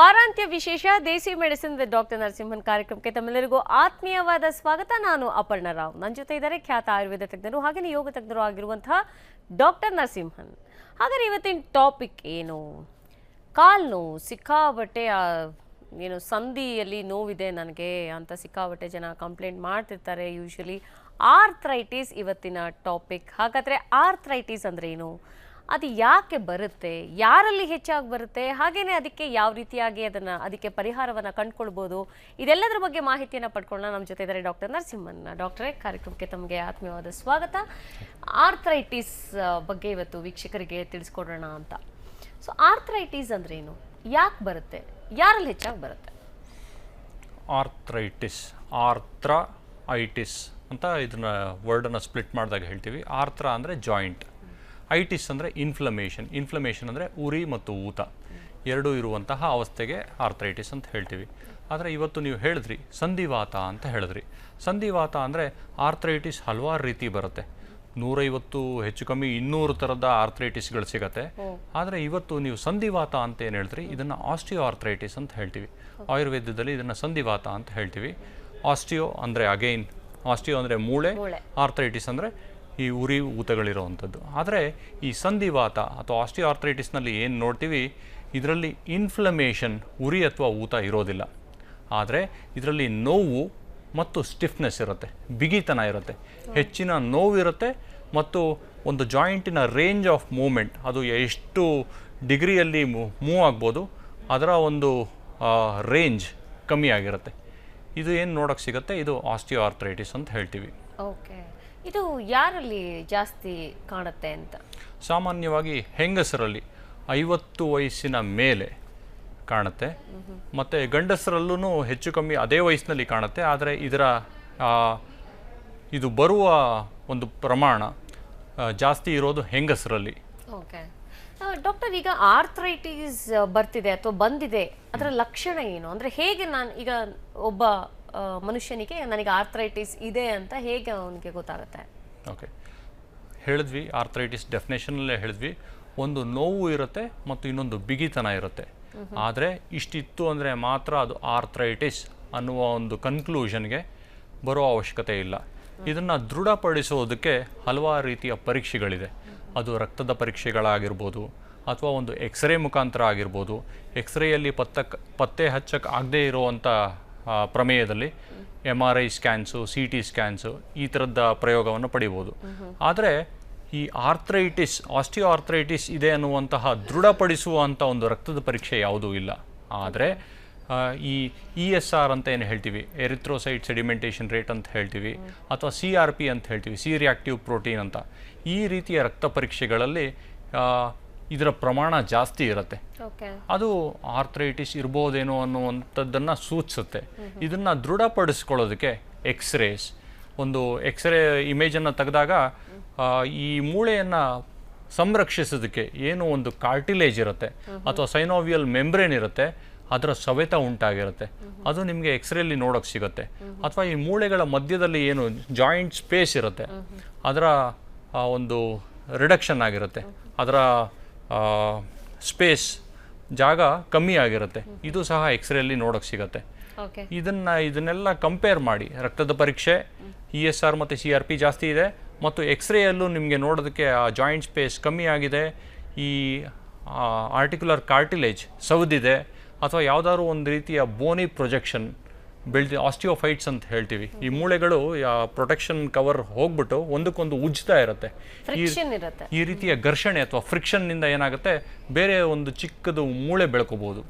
ವಾರಾಂತ್ಯ ವಿಶೇಷ desi medicine with doctor Narasimhan ಕಾರ್ಯಕ್ರಮಕ್ಕೆ ತಮ್ಮೆಲ್ಲರಿಗೂ ಆತ್ಮೀಯವಾದ ಸ್ವಾಗತ. ನಾನು ಅಪರ್ಣ ರಾವ್. ನನ್ನ ಜೊತೆ ಇದ್ದಾರೆ ಖ್ಯಾತ ಆಯುರ್ವೇದ ತಜ್ಞರು ಹಾಗೆಯೇ ಯೋಗ ತಜ್ಞರು ಆಗಿರುವಂತಹ ಡಾಕ್ಟರ್ ನರಸಿಂಹನ್. ಹಾಗಾದ್ರೆ ಇವತ್ತಿನ ಟಾಪಿಕ್ ಏನು? ಕಾಲು ನೋವು ಸಿಕ್ಕಾಬಟ್ಟೆ ಏನು ಸಂಧಿಯಲ್ಲಿ ನೋವಿದೆ ನನಗೆ ಅಂತ ಸಿಕ್ಕಾಬಟ್ಟೆ ಜನ ಕಂಪ್ಲೇಂಟ್ ಮಾಡ್ತಿರ್ತಾರೆ ಯೂಶ್ವಲಿ ಆರ್ಥ್ರೈಟಿಸ್ ಇವತ್ತಿನ ಟಾಪಿಕ್ ಹಾಗಾದರೆ ಆರ್ಥ್ರೈಟಿಸ್ ಅಂದ್ರೆ ಏನು? ಅದು ಯಾಕೆ ಬರುತ್ತೆ? ಯಾರಲ್ಲಿ ಹೆಚ್ಚಾಗಿ ಬರುತ್ತೆ? ಹಾಗೇನೆ ಅದಕ್ಕೆ ಯಾವ ರೀತಿಯಾಗಿ ಅದನ್ನ ಅದಕ್ಕೆ ಪರಿಹಾರವನ್ನ ಕಂಡುಕೊಳ್ಬೋದು? ಇದೆಲ್ಲದರ ಬಗ್ಗೆ ಮಾಹಿತಿಯನ್ನು ಪಡ್ಕೊಳ್ಳೋಣ. ನಮ್ಮ ಜೊತೆ ಇದ್ದಾರೆ ಡಾಕ್ಟರ್ ನರಸಿಂಹನ್ ಡಾಕ್ಟರೇ, ಕಾರ್ಯಕ್ರಮಕ್ಕೆ ತಮಗೆ ಆತ್ಮೀಯವಾದ ಸ್ವಾಗತ. ಆರ್ಥ್ರೈಟಿಸ್ ಬಗ್ಗೆ ಇವತ್ತು ವೀಕ್ಷಕರಿಗೆ ತಿಳಿಸ್ಕೊಡೋಣ ಅಂತ. ಸೊ ಆರ್ಥ್ರೈಟಿಸ್ ಅಂದ್ರೆ ಏನು ಯಾಕೆ ಬರುತ್ತೆ? ಯಾರಲ್ಲಿ ಹೆಚ್ಚಾಗಿ ಬರುತ್ತೆ? ಆರ್ಥ್ರೈಟಿಸ್ ಆರ್ತ್ರ ಐಟಿಸ್ ಅಂತ ಇದನ್ನ ವರ್ಡನ್ನು ಸ್ಪ್ಲಿಟ್ ಮಾಡಿದಾಗ ಹೇಳ್ತೀವಿ. ಆರ್ತ್ರ ಅಂದರೆ ಜಾಯಿಂಟ್ ಐಟಿಸ್ ಅಂದರೆ ಇನ್ಫ್ಲಮೇಷನ್ ಇನ್ಫ್ಲಮೇಷನ್ ಅಂದರೆ ಉರಿ ಮತ್ತು ಊತ. ಎರಡೂ ಇರುವಂತಹ ಅವಸ್ಥೆಗೆ ಆರ್ಥ್ರೈಟಿಸ್ ಅಂತ ಹೇಳ್ತೀವಿ. ಆದರೆ ಇವತ್ತು ನೀವು ಹೇಳಿದ್ರಿ ಸಂಧಿವಾತ ಅಂತ ಹೇಳಿದ್ರಿ. ಸಂಧಿವಾತ ಅಂದರೆ ಆರ್ಥ್ರೈಟಿಸ್ ಹಲವಾರು ರೀತಿ ಬರುತ್ತೆ. ನೂರೈವತ್ತು ಹೆಚ್ಚು ಕಮ್ಮಿ ಇನ್ನೂರು ಥರದ ಆರ್ಥ್ರೈಟಿಸ್ಗಳು ಸಿಗತ್ತೆ. ಆದರೆ ಇವತ್ತು ನೀವು ಸಂಧಿವಾತ ಅಂತ ಏನು ಹೇಳ್ತೀರಿ? ಇದನ್ನು ಆಸ್ಟಿಯೋ ಆರ್ಥ್ರೈಟಿಸ್ ಅಂತ ಹೇಳ್ತೀವಿ. ಆಯುರ್ವೇದದಲ್ಲಿ ಇದನ್ನು ಸಂಧಿವಾತ ಅಂತ ಹೇಳ್ತೀವಿ. ಆಸ್ಟಿಯೋ ಅಂದರೆ ಅಗೈನ್ ಆಸ್ಟಿಯೋ ಅಂದರೆ ಮೂಳೆ ಮೂಳೆ. ಆರ್ಥ್ರೈಟಿಸ್ ಅಂದರೆ ಈ ಉರಿ ಊತಗಳಿರುವಂಥದ್ದು. ಆದರೆ ಈ ಸಂಧಿವಾತ ಅಥವಾ ಆಸ್ಟಿ ಆರ್ಥ್ರೈಟಿಸ್ನಲ್ಲಿ ಏನು ನೋಡ್ತೀವಿ? ಇದರಲ್ಲಿ ಇನ್ಫ್ಲಮೇಷನ್, ಉರಿ ಅಥವಾ ಊತ ಇರೋದಿಲ್ಲ. ಆದರೆ ಇದರಲ್ಲಿ ನೋವು ಮತ್ತು ಸ್ಟಿಫ್ನೆಸ್ ಇರುತ್ತೆ, ಬಿಗಿತನ ಇರುತ್ತೆ. ಹೆಚ್ಚಿನ ನೋವು ಇರುತ್ತೆ ಮತ್ತು ಒಂದು ಜಾಯಿಂಟಿನ ರೇಂಜ್ ಆಫ್ ಮೂಮೆಂಟ್ ಅದು ಎಷ್ಟು ಡಿಗ್ರಿಯಲ್ಲಿ ಮೂವ್ ಆಗ್ಬೋದು, ಅದರ ಒಂದು ರೇಂಜ್ ಕಮ್ಮಿ ಆಗಿರುತ್ತೆ. ಇದು ಏನು ನೋಡೋಕ್ಕೆ ಸಿಗುತ್ತೆ? ಇದು ಆಸ್ಟಿಯೋ ಆರ್ಥ್ರೈಟಿಸ್ ಅಂತ ಹೇಳ್ತೀವಿ. ಓಕೆ. ಇದು ಯಾರಲ್ಲಿ ಜಾಸ್ತಿ ಕಾಣುತ್ತೆ ಅಂತ? ಸಾಮಾನ್ಯವಾಗಿ ಹೆಂಗಸರಲ್ಲಿ ಐವತ್ತು ವಯಸ್ಸಿನ ಮೇಲೆ ಕಾಣುತ್ತೆ. ಮತ್ತು ಗಂಡಸರಲ್ಲೂ ಹೆಚ್ಚು ಕಮ್ಮಿ ಅದೇ ವಯಸ್ಸಿನಲ್ಲಿ ಕಾಣುತ್ತೆ. ಆದರೆ ಇದರ ಇದು ಬರುವ ಒಂದು ಪ್ರಮಾಣ ಜಾಸ್ತಿ ಇರೋದು ಹೆಂಗಸರಲ್ಲಿ. ಓಕೆ. ಡಾಕ್ಟರ್ ಈಗ ಆರ್ಥ್ರೈಟಿಸ್ ಬರ್ತಿದೆ ಅಥವಾ ಬಂದಿದೆ ಅದರ ಲಕ್ಷಣ ಏನು? ಅಂದರೆ ಹೇಗೆ ನಾನು ಈಗ ಒಬ್ಬ ಮನುಷ್ಯನಿಗೆ ನನಗೆ ಆರ್ಥ್ರೈಟಿಸ್ ಇದೆ ಅಂತ ಹೇಗೆ ಅವನಿಗೆ ಗೊತ್ತಾಗುತ್ತೆ? ಓಕೆ ಹೇಳಿದ್ವಿ ಆರ್ಥ್ರೈಟಿಸ್ ಡೆಫಿನೇಷನಲ್ಲೇ ಹೇಳಿದ್ವಿ. ಒಂದು ನೋವು ಇರುತ್ತೆ ಮತ್ತು ಇನ್ನೊಂದು ಬಿಗಿತನ ಇರುತ್ತೆ. ಆದರೆ ಇಷ್ಟಿತ್ತು ಅಂದರೆ ಮಾತ್ರ ಅದು ಆರ್ಥ್ರೈಟಿಸ್ ಅನ್ನುವ ಒಂದು ಕನ್ಕ್ಲೂಷನ್ಗೆ ಬರೋ ಅವಶ್ಯಕತೆ ಇಲ್ಲ. ಇದನ್ನು ದೃಢಪಡಿಸೋದಕ್ಕೆ ಹಲವಾರು ರೀತಿಯ ಪರೀಕ್ಷೆಗಳಿದೆ. ಅದು ರಕ್ತದ ಪರೀಕ್ಷೆಗಳಾಗಿರ್ಬೋದು ಅಥವಾ ಒಂದು ಎಕ್ಸ್ರೇ ಮುಖಾಂತರ ಆಗಿರ್ಬೋದು. ಎಕ್ಸ್ರೇಯಲ್ಲಿ ಪತ್ತಕ್ಕೆ ಪತ್ತೆ ಹಚ್ಚಕ್ಕೆ ಆಗದೇ ಇರುವಂಥ ಪ್ರಮೇಯದಲ್ಲಿ M R I scans C T scans ಈ ಥರದ ಪ್ರಯೋಗವನ್ನು ಪಡಿಬೋದು. ಆದರೆ ಈ ಆರ್ಥ್ರೈಟಿಸ್ ಆಸ್ಟಿಯೋ ಆರ್ಥ್ರೈಟಿಸ್ ಇದೆ ಅನ್ನುವಂತಹ ದೃಢಪಡಿಸುವಂಥ ಒಂದು ರಕ್ತದ ಪರೀಕ್ಷೆ ಯಾವುದೂ ಇಲ್ಲ. ಆದರೆ ಈ ಇ ಎಸ್ ಆರ್ ಅಂತ ಏನು ಹೇಳ್ತೀವಿ? ಎರಿಥ್ರೋಸೈಟ್ ಸೆಡಿಮೆಂಟೇಷನ್ ರೇಟ್ ಅಂತ ಹೇಳ್ತೀವಿ. ಅಥವಾ ಸಿ ಆರ್ ಪಿ ಅಂತ ಹೇಳ್ತೀವಿ. ಸಿ ರಿಯಾಕ್ಟಿವ್ ಪ್ರೋಟೀನ್ ಅಂತ. ಈ ರೀತಿಯ ರಕ್ತ ಪರೀಕ್ಷೆಗಳಲ್ಲಿ ಇದರ ಪ್ರಮಾಣ ಜಾಸ್ತಿ ಇರುತ್ತೆ. ಅದು ಆರ್ಥ್ರೈಟಿಸ್ ಇರ್ಬೋದೇನೋ ಅನ್ನುವಂಥದ್ದನ್ನು ಸೂಚಿಸುತ್ತೆ. ಇದನ್ನು ದೃಢಪಡಿಸ್ಕೊಳ್ಳೋದಕ್ಕೆ ಎಕ್ಸ್ರೇಸ್ ಒಂದು ಎಕ್ಸ್ರೇ ಇಮೇಜನ್ನು ತೆಗೆದಾಗ ಈ ಮೂಳೆಯನ್ನು ಸಂರಕ್ಷಿಸೋದಕ್ಕೆ ಏನು ಒಂದು ಕಾರ್ಟಿಲೇಜ್ ಇರುತ್ತೆ. ಅಥವಾ ಸೈನೋವಿಯಲ್ ಮೆಂಬ್ರೇನ್ ಇರುತ್ತೆ. ಅದರ ಸವೆತ ಉಂಟಾಗಿರುತ್ತೆ. ಅದು ನಿಮಗೆ ಎಕ್ಸ್ರೇಲಿ ನೋಡೋಕೆ ಸಿಗುತ್ತೆ. ಅಥವಾ ಈ ಮೂಳೆಗಳ ಮಧ್ಯದಲ್ಲಿ ಏನು ಜಾಯಿಂಟ್ ಸ್ಪೇಸ್ ಇರುತ್ತೆ. ಅದರ ಒಂದು ರಿಡಕ್ಷನ್ ಆಗಿರುತ್ತೆ. ಅದರ ಸ್ಪೇಸ್ ಜಾಗ ಕಮ್ಮಿ ಆಗಿರುತ್ತೆ. ಇದು ಸಹ ಎಕ್ಸ್ರೇಲಿ ನೋಡೋಕೆ ಸಿಗುತ್ತೆ. ಇದನ್ನ ಇದನ್ನೆಲ್ಲ ಕಂಪೇರ್ ಮಾಡಿ. ರಕ್ತದ ಪರೀಕ್ಷೆ ಇ ಎಸ್ ಆರ್ ಮತ್ತು ಸಿ ಆರ್ ಪಿ ಜಾಸ್ತಿ ಇದೆ. ಮತ್ತು ಎಕ್ಸ್ರೇಯಲ್ಲೂ ನಿಮಗೆ ನೋಡೋದಕ್ಕೆ ಆ ಜಾಯಿಂಟ್ ಸ್ಪೇಸ್ ಕಮ್ಮಿ ಆಗಿದೆ. ಈ ಆರ್ಟಿಕ್ಯುಲರ್ ಕಾರ್ಟಿಲೇಜ್ ಸೌದಿದೆ ಅಥವಾ ಯಾವುದಾದ್ರು ಒಂದು ರೀತಿಯ ಬೋನಿ ಪ್ರೊಜೆಕ್ಷನ್ ಬೆಳ್ದಿ ಆಸ್ಟಿಯೋಫೈಟ್ಸ್ ಅಂತ ಹೇಳ್ತೀವಿ. ಈ ಮೂಳೆಗಳು ಪ್ರೊಟೆಕ್ಷನ್ ಕವರ್ ಹೋಗ್ಬಿಟ್ಟು ಒಂದಕ್ಕೊಂದು ಉಜ್ತಾ ಇರುತ್ತೆ. ಈ ಫ್ರಿಕ್ಷನ್ ರೀತಿಯ ಘರ್ಷಣೆ ಅಥವಾ ಫ್ರಿಕ್ಷನ್ನಿಂದ ಏನಾಗುತ್ತೆ? ಬೇರೆ ಒಂದು ಚಿಕ್ಕದು ಮೂಳೆ ಬೆಳ್ಕೋಬಹುದು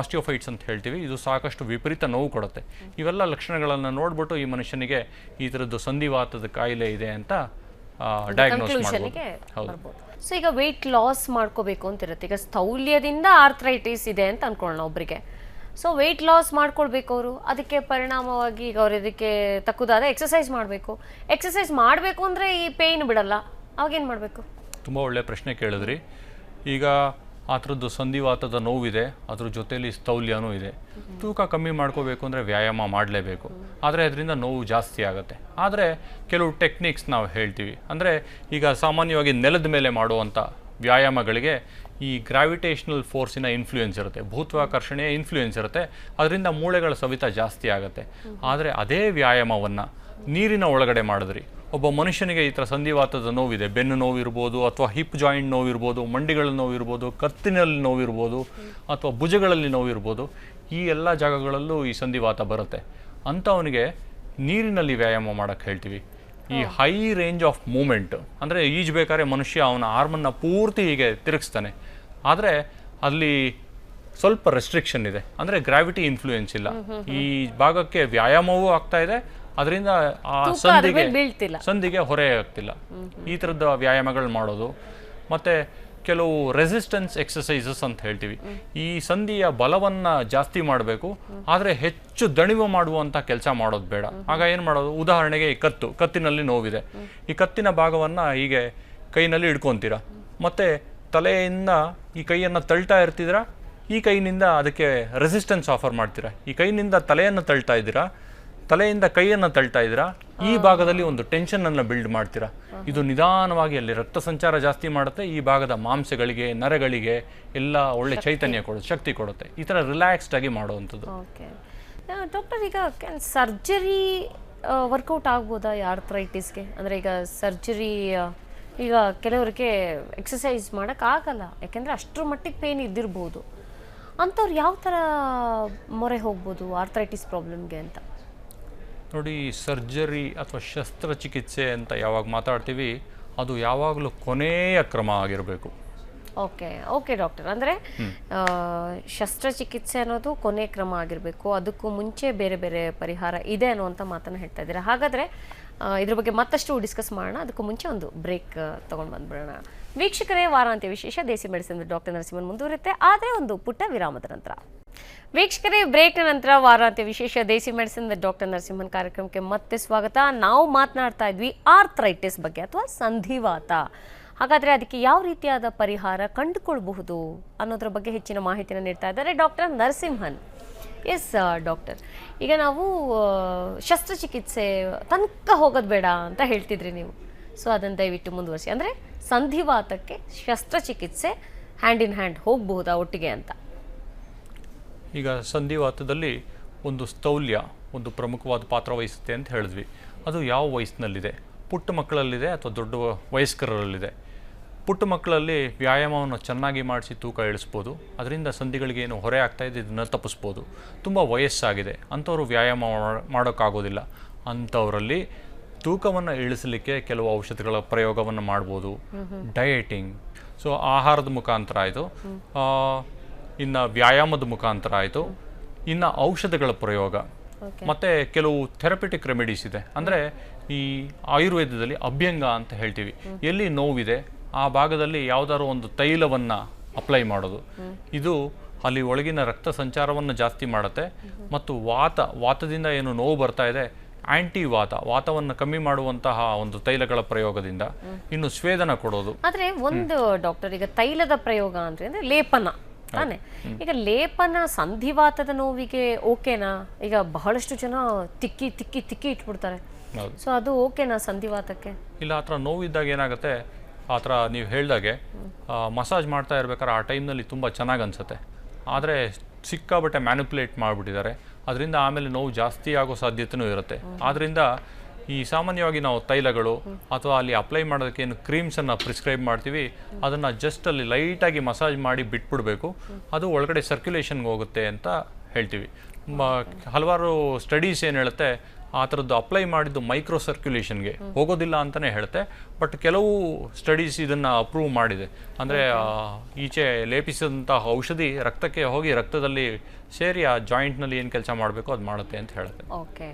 ಆಸ್ಟಿಯೋಫೈಟ್ಸ್ ಅಂತ ಹೇಳ್ತೀವಿ. ಇದು ಸಾಕಷ್ಟು ವಿಪರೀತ ನೋವು ಕೊಡುತ್ತೆ. ಇವೆಲ್ಲ ಲಕ್ಷಣಗಳನ್ನು ನೋಡ್ಬಿಟ್ಟು ಈ ಮನುಷ್ಯನಿಗೆ ಈ ಥರದ್ದು ಸಂಧಿವಾತದ ಕಾಯಿಲೆ ಇದೆ ಅಂತ ಡಯಾಗ್ನೋಸ್ ಹೌದು. ಸೊ ಈಗ ವೆಯ್ಟ್ ಲಾಸ್ ಮಾಡ್ಕೋಬೇಕು ಅಂತ ಇರುತ್ತೆ. ಈಗ ಸ್ಥೌಲ್ಯದಿಂದ ಆರ್ಥ್ರೈಟಿಸ್ ಇದೆ ಅಂತ ಅನ್ಕೊಳ್ಳೋಣ ಒಬ್ಬರಿಗೆ ಸೊ ವೆಯ್ಟ್ ಲಾಸ್ ಮಾಡ್ಕೊಳ್ಬೇಕು ಅವರು. ಅದಕ್ಕೆ ಪರಿಣಾಮವಾಗಿ ಈಗ ಅವ್ರು ಇದಕ್ಕೆ ತಕ್ಕುದಾದ ಎಕ್ಸಸೈಸ್ ಮಾಡಬೇಕು. ಎಕ್ಸಸೈಸ್ ಮಾಡಬೇಕು ಅಂದರೆ ಈ ಪೇಯ್ನ್ ಬಿಡಲ್ಲ. ಅವಾಗೇನು ಮಾಡಬೇಕು? ತುಂಬ ಒಳ್ಳೆಯ ಪ್ರಶ್ನೆ ಕೇಳಿದ್ರಿ. ಈಗ ಆ ಥರದ್ದು ಸಂಧಿವಾತದ ನೋವಿದೆ, ಅದ್ರ ಜೊತೆಯಲ್ಲಿ ಸ್ಥೌಲ್ಯನೂ ಇದೆ. ತೂಕ ಕಮ್ಮಿ ಮಾಡ್ಕೋಬೇಕು ಅಂದರೆ ವ್ಯಾಯಾಮ ಮಾಡಲೇಬೇಕು. ಆದರೆ ಅದರಿಂದ ನೋವು ಜಾಸ್ತಿ ಆಗುತ್ತೆ. ಆದರೆ ಕೆಲವು ಟೆಕ್ನಿಕ್ಸ್ ನಾವು ಹೇಳ್ತೀವಿ. ಅಂದರೆ ಈಗ ಸಾಮಾನ್ಯವಾಗಿ ನೆಲದ ಮೇಲೆ ಮಾಡುವಂಥ ವ್ಯಾಯಾಮಗಳಿಗೆ ಈ ಗ್ರಾವಿಟೇಷನಲ್ ಫೋರ್ಸಿನ ಇನ್ಫ್ಲೂಯೆನ್ಸ್ ಇರುತ್ತೆ. ಭೂತ್ವಾಕರ್ಷಣೆಯ ಇನ್ಫ್ಲೂಯೆನ್ಸ್ ಇರುತ್ತೆ. ಅದರಿಂದ ಮೂಳೆಗಳ ಸವಿತ ಜಾಸ್ತಿ ಆಗುತ್ತೆ. ಆದರೆ ಅದೇ ವ್ಯಾಯಾಮವನ್ನು ನೀರಿನ ಒಳಗಡೆ ಮಾಡಿದ್ರಿ. ಒಬ್ಬ ಮನುಷ್ಯನಿಗೆ ಈ ಥರ ಸಂಧಿವಾತದ ನೋವಿದೆ. ಬೆನ್ನು ನೋವಿರ್ಬೋದು ಅಥವಾ ಹಿಪ್ ಜಾಯಿಂಟ್ ನೋವಿರ್ಬೋದು ಮಂಡಿಗಳ ನೋವಿರ್ಬೋದು, ಕತ್ತಿನಲ್ಲಿ ನೋವಿರ್ಬೋದು ಅಥವಾ ಭುಜಗಳಲ್ಲಿ ನೋವಿರ್ಬೋದು, ಈ ಎಲ್ಲ ಜಾಗಗಳಲ್ಲೂ ಈ ಸಂಧಿವಾತ ಬರುತ್ತೆ. ಅಂಥವನಿಗೆ ನೀರಿನಲ್ಲಿ ವ್ಯಾಯಾಮ ಮಾಡೋಕ್ಕೆ ಹೇಳ್ತೀವಿ. ಈ ಹೈ ರೇಂಜ್ ಆಫ್ ಮೂಮೆಂಟ್ ಅಂದರೆ ಈಜಬೇಕಾದ್ರೆ ಮನುಷ್ಯ ಅವನ ಆರ್ಮನ್ನ ಪೂರ್ತಿ ಹೀಗೆ ತಿರುಗಿಸ್ತಾನೆ. ಆದರೆ ಅಲ್ಲಿ ಸ್ವಲ್ಪ ರೆಸ್ಟ್ರಿಕ್ಷನ್ ಇದೆ. ಅಂದರೆ ಗ್ರಾವಿಟಿ ಇನ್ಫ್ಲೂಯೆನ್ಸ್ ಇಲ್ಲ. ಈ ಭಾಗಕ್ಕೆ ವ್ಯಾಯಾಮವೂ ಆಗ್ತಾ ಇದೆ. ಅದರಿಂದ ಆ ಸಂಧಿಗೆ ಸಂಧಿಗೆ ಹೊರೆ ಆಗ್ತಿಲ್ಲ. ಈ ಥರದ ವ್ಯಾಯಾಮಗಳು ಮಾಡೋದು. ಮತ್ತು ಕೆಲವು ರೆಸಿಸ್ಟೆನ್ಸ್ ಎಕ್ಸಸೈಸಸ್ ಅಂತ ಹೇಳ್ತೀವಿ. ಈ ಸಂಧಿಯ ಬಲವನ್ನು ಜಾಸ್ತಿ ಮಾಡಬೇಕು, ಆದರೆ ಹೆಚ್ಚು ದಣಿವು ಮಾಡುವಂಥ ಕೆಲಸ ಮಾಡೋದು ಬೇಡ. ಆಗ ಏನು ಮಾಡೋದು? ಉದಾಹರಣೆಗೆ ಈ ಕತ್ತು, ಕತ್ತಿನಲ್ಲಿ ನೋವಿದೆ. ಈ ಕತ್ತಿನ ಭಾಗವನ್ನು ಹೀಗೆ ಕೈನಲ್ಲಿ ಹಿಡ್ಕೊತೀರಾ? ಮತ್ತು ತಲೆಯಿಂದ ಈ ಕೈಯನ್ನು ತಳ್ತಾ ಇರ್ತಿದ್ದೀರಾ ಈ ಕೈನಿಂದ ಅದಕ್ಕೆ ರೆಸಿಸ್ಟೆನ್ಸ್ ಆಫರ್ ಮಾಡ್ತೀರಾ? ಈ ಕೈನಿಂದ ತಲೆಯನ್ನು ತಳ್ತಾ ಇದ್ದೀರಾ? ತಲೆಯಿಂದ ಕೈಯನ್ನು ತಳ್ತಾ ಇದ್ದೀರಾ? ಈ ಭಾಗದಲ್ಲಿ ಒಂದು ಟೆನ್ಷನ್ ಅನ್ನು ಬಿಲ್ಡ್ ಮಾಡ್ತೀರಾ? ಇದು ನಿಧಾನವಾಗಿ ಅಲ್ಲಿ ರಕ್ತ ಸಂಚಾರ ಜಾಸ್ತಿ ಮಾಡುತ್ತೆ ಈ ಭಾಗದ ಮಾಂಸಗಳಿಗೆ ನರಗಳಿಗೆ ಎಲ್ಲ ಒಳ್ಳೆ ಚೈತನ್ಯ ಕೊಡುತ್ತೆ ಶಕ್ತಿ ಕೊಡುತ್ತೆ. ಈ ಥರ ರಿಲ್ಯಾಕ್ಸ್ಡ್ ಆಗಿ ಮಾಡುವಂಥದ್ದು. ಓಕೆ. ಡಾಕ್ಟರ್ ಈಗ ಸರ್ಜರಿ ವರ್ಕೌಟ್ ಆಗ್ಬೋದಾ ಈ ಆರ್ಥ್ರೈಟಿಸ್ಗೆ ಅಂದರೆ ಈಗ ಸರ್ಜರಿ ಈಗ ಕೆಲವರಿಗೆ ಎಕ್ಸಸೈಸ್ ಆಗಲ್ಲ. ಯಾಕೆಂದರೆ ಅಷ್ಟರ ಮಟ್ಟಿಗೆ ಪೇನ್ ಇದ್ದಿರ್ಬೋದು. ಅಂಥವ್ರು ಯಾವ ಥರ ಮೊರೆ ಹೋಗ್ಬೋದು ಆರ್ಥ್ರೈಟಿಸ್ ಪ್ರಾಬ್ಲಮ್ಗೆ ಅಂತ? ನೋಡಿ ಸರ್ಜರಿ ಅಥವಾ ಶಸ್ತ್ರಚಿಕಿತ್ಸೆ ಅಂತ ಯಾವಾಗ ಮಾತಾಡ್ತೀವಿ ಅದು ಯಾವಾಗಲೂ ಕೊನೆಯ ಕ್ರಮ ಆಗಿರಬೇಕು. Okay okay doctor. ಅಂದರೆ ಶಸ್ತ್ರಚಿಕಿತ್ಸೆ ಅನ್ನೋದು ಕೊನೆ ಕ್ರಮ ಆಗಿರಬೇಕು ಅದಕ್ಕೂ ಮುಂಚೆ ಬೇರೆ ಬೇರೆ ಪರಿಹಾರ ಇದೆ ಅನ್ನುವಂಥ ಮಾತನ್ನು ಹೇಳ್ತಾ ಇದ್ದೀರಾ. ಹಾಗಾದರೆ ಇದ್ರ ಬಗ್ಗೆ ಮತ್ತಷ್ಟು ಡಿಸ್ಕಸ್ ಮಾಡೋಣ. ಅದಕ್ಕೂ ಮುಂಚೆ ಒಂದು ಬ್ರೇಕ್ ತೊಗೊಂಡು ಬಂದ್ಬಿಡೋಣ. ವೀಕ್ಷಕರೇ, ವಾರಾಂತ್ಯ ವಿಶೇಷ ದೇಸಿ ಮೆಡಿಸಿನ್ ಡಾಕ್ಟರ್ ನರಸಿಂಹನ್ ಮುಂದುವರುತ್ತೆ ಆದರೆ ಒಂದು ಪುಟ್ಟ ವಿರಾಮದ ನಂತರ. ವೀಕ್ಷಕರೇ ಬ್ರೇಕ್ನ ನಂತರ ವಾರಾಂತ್ಯ ವಿಶೇಷ ದೇಸಿ ಮೆಡಿಸಿನ್ ಡಾಕ್ಟರ್ ನರಸಿಂಹನ್ ಕಾರ್ಯಕ್ರಮಕ್ಕೆ ಮತ್ತೆ ಸ್ವಾಗತ. ನಾವು ಮಾತನಾಡ್ತಾ ಇದ್ವಿ ಆರ್ಥ್ರೈಟಿಸ್ ಬಗ್ಗೆ ಅಥವಾ ಸಂಧಿವಾತ. ಹಾಗಾದರೆ ಅದಕ್ಕೆ ಯಾವ ರೀತಿಯಾದ ಪರಿಹಾರ ಕಂಡುಕೊಳ್ಬಹುದು ಅನ್ನೋದ್ರ ಬಗ್ಗೆ ಹೆಚ್ಚಿನ ಮಾಹಿತಿಯನ್ನು ನೀಡ್ತಾ ಇದ್ದಾರೆ ಡಾಕ್ಟರ್ ನರಸಿಂಹನ್. S doctor. ಈಗ ನಾವು ಶಸ್ತ್ರಚಿಕಿತ್ಸೆ ತನಕ ಹೋಗೋದು ಬೇಡ ಅಂತ ಹೇಳ್ತಿದ್ರಿ ನೀವು. ಸೊ, ಅದನ್ನು ದಯವಿಟ್ಟು ಮುಂದುವರಿಸಿ. ಅಂದರೆ ಸಂಧಿವಾತಕ್ಕೆ ಶಸ್ತ್ರಚಿಕಿತ್ಸೆ ಹ್ಯಾಂಡ್ ಇನ್ ಹ್ಯಾಂಡ್ ಹೋಗಬಹುದಾ ಒಟ್ಟಿಗೆ ಅಂತ? ಈಗ ಸಂಧಿವಾತದಲ್ಲಿ ಒಂದು ಸ್ಥೌಲ್ಯ, ಒಂದು ಪ್ರಮುಖವಾದ ಪಾತ್ರ ವಹಿಸುತ್ತೆ ಅಂತ ಹೇಳಿದ್ವಿ. ಅದು ಯಾವ ವಯಸ್ಸಿನಲ್ಲಿದೆ? ಪುಟ್ಟ ಮಕ್ಕಳಲ್ಲಿದೆ ಅಥವಾ ದೊಡ್ಡ ವಯಸ್ಕರಲ್ಲಿದೆ? ಪುಟ್ಟ ಮಕ್ಕಳಲ್ಲಿ ವ್ಯಾಯಾಮವನ್ನು ಚೆನ್ನಾಗಿ ಮಾಡಿಸಿ ತೂಕ ಇಳಿಸ್ಬೋದು. ಅದರಿಂದ ಸಂಧಿಗಳಿಗೆ ಏನು ಹೊರೆ ಆಗ್ತಾ ಇದೆ, ಇದನ್ನು ತಪ್ಪಿಸ್ಬೋದು. ತುಂಬ ವಯಸ್ಸಾಗಿದೆ. ಅಂಥವರು ವ್ಯಾಯಾಮ ಮಾಡ- ಮಾಡೋಕ್ಕಾಗೋದಿಲ್ಲ. ಅಂಥವರಲ್ಲಿ ತೂಕವನ್ನು ಇಳಿಸಲಿಕ್ಕೆ ಕೆಲವು ಔಷಧಿಗಳ ಪ್ರಯೋಗವನ್ನು ಮಾಡ್ಬೋದು. ಡಯಟಿಂಗ್ ಸೊ ಆಹಾರದ ಮುಖಾಂತರ ಆಯಿತು. ಇನ್ನು ವ್ಯಾಯಾಮದ ಮುಖಾಂತರ ಆಯಿತು. ಇನ್ನು ಔಷಧಗಳ ಪ್ರಯೋಗ. ಮತ್ತು ಕೆಲವು ಥೆರಪಿಟಿಕ್ ರೆಮಿಡೀಸ್ ಇದೆ. ಅಂದರೆ ಈ ಆಯುರ್ವೇದದಲ್ಲಿ ಅಭ್ಯಂಗ ಅಂತ ಹೇಳ್ತೀವಿ. ಎಲ್ಲಿ ನೋವಿದೆ ಆ ಭಾಗದಲ್ಲಿ ಯಾವುದಾದ್ರು ಒಂದು ತೈಲವನ್ನು ಅಪ್ಲೈ ಮಾಡೋದು. ಇದು ಅಲ್ಲಿ ಒಳಗಿನ ರಕ್ತ ಸಂಚಾರವನ್ನು ಜಾಸ್ತಿ ಮಾಡುತ್ತೆ. ಮತ್ತು ವಾತ ವಾತದಿಂದ ಏನು ನೋವು ಬರ್ತಾ ಇದೆ ಆಂಟಿ ವಾತ ವಾತವನ್ನು ಕಮ್ಮಿ ಮಾಡುವಂತಹ ಒಂದು ತೈಲಗಳ ಪ್ರಯೋಗದಿಂದ ಇನ್ನು ಸ್ವೇದನ ಕೊಡೋದು. ಆದ್ರೆ ಒಂದು ಡಾಕ್ಟರ್ ಈಗ ತೈಲದ ಪ್ರಯೋಗ ಅಂದ್ರೆ ಅಂದ್ರೆ ಲೇಪನ ತಾನೆ? ಈಗ ಲೇಪನ ಸಂಧಿವಾತದ ನೋವಿಗೆ ಓಕೆನಾ? ಈಗ ಬಹಳಷ್ಟು ಜನ ತಿಕ್ಕಿ ತಿಕ್ಕಿ ತಿಕ್ಕಿ ಇಟ್ಬಿಡ್ತಾರೆ. ಹೌದು. ಸೊ ಅದು ಓಕೆನಾ ಸಂಧಿವಾತಕ್ಕೆ ಇಲ್ಲ ಆ ಥರ ನೋವಿದ್ದಾಗ ಏನಾಗುತ್ತೆ ಆ ಥರ ನೀವು ಹೇಳ್ದಾಗೆ ಮಸಾಜ್ ಮಾಡ್ತಾ ಇರ್ಬೇಕಾದ್ರೆ ಆ ಟೈಮ್ನಲ್ಲಿ ತುಂಬ ಚೆನ್ನಾಗಿ ಅನಿಸುತ್ತೆ. ಆದರೆ ಸಿಕ್ಕಾಬಟ್ಟೆ ಮ್ಯಾನಿಪುಲೇಟ್ ಮಾಡಿಬಿಟ್ಟಿದ್ದಾರೆ. ಅದರಿಂದ ಆಮೇಲೆ ನೋವು ಜಾಸ್ತಿ ಆಗೋ ಸಾಧ್ಯತೆನೂ ಇರುತ್ತೆ. ಆದ್ದರಿಂದ ಈ ಸಾಮಾನ್ಯವಾಗಿ ನಾವು ತೈಲಗಳು ಅಥವಾ ಅಲ್ಲಿ ಅಪ್ಲೈ ಮಾಡೋದಕ್ಕೆ ಏನು ಕ್ರೀಮ್ಸನ್ನು ಪ್ರಿಸ್ಕ್ರೈಬ್ ಮಾಡ್ತೀವಿ ಅದನ್ನು ಜಸ್ಟ್ ಅಲ್ಲಿ ಲೈಟಾಗಿ ಮಸಾಜ್ ಮಾಡಿ ಬಿಟ್ಬಿಡಬೇಕು. ಅದು ಒಳಗಡೆ ಸರ್ಕ್ಯುಲೇಷನ್ಗೆ ಹೋಗುತ್ತೆ ಅಂತ ಹೇಳ್ತೀವಿ. ಹಲವಾರು ಸ್ಟಡೀಸ್ ಏನು ಹೇಳುತ್ತೆ ಆ ಥರದ್ದು ಅಪ್ಲೈ ಮಾಡಿದ್ದು ಮೈಕ್ರೋ ಸರ್ಕ್ಯುಲೇಷನ್ಗೆ ಹೋಗೋದಿಲ್ಲ ಅಂತಲೇ ಹೇಳುತ್ತೆ ಬಟ್ ಕೆಲವು ಸ್ಟಡೀಸ್ ಇದನ್ನು ಅಪ್ರೂವ್ ಮಾಡಿದೆ. ಅಂದರೆ ಈಚೆ ಲೇಪಿಸಿದಂತಹ ಔಷಧಿ ರಕ್ತಕ್ಕೆ ಹೋಗಿ ರಕ್ತದಲ್ಲಿ ಸೇರಿ ಆ ಜಾಯಿಂಟ್ನಲ್ಲಿ ಏನು ಕೆಲಸ ಮಾಡಬೇಕು ಅದು ಮಾಡುತ್ತೆ ಅಂತ ಹೇಳುತ್ತೆ. ಓಕೆ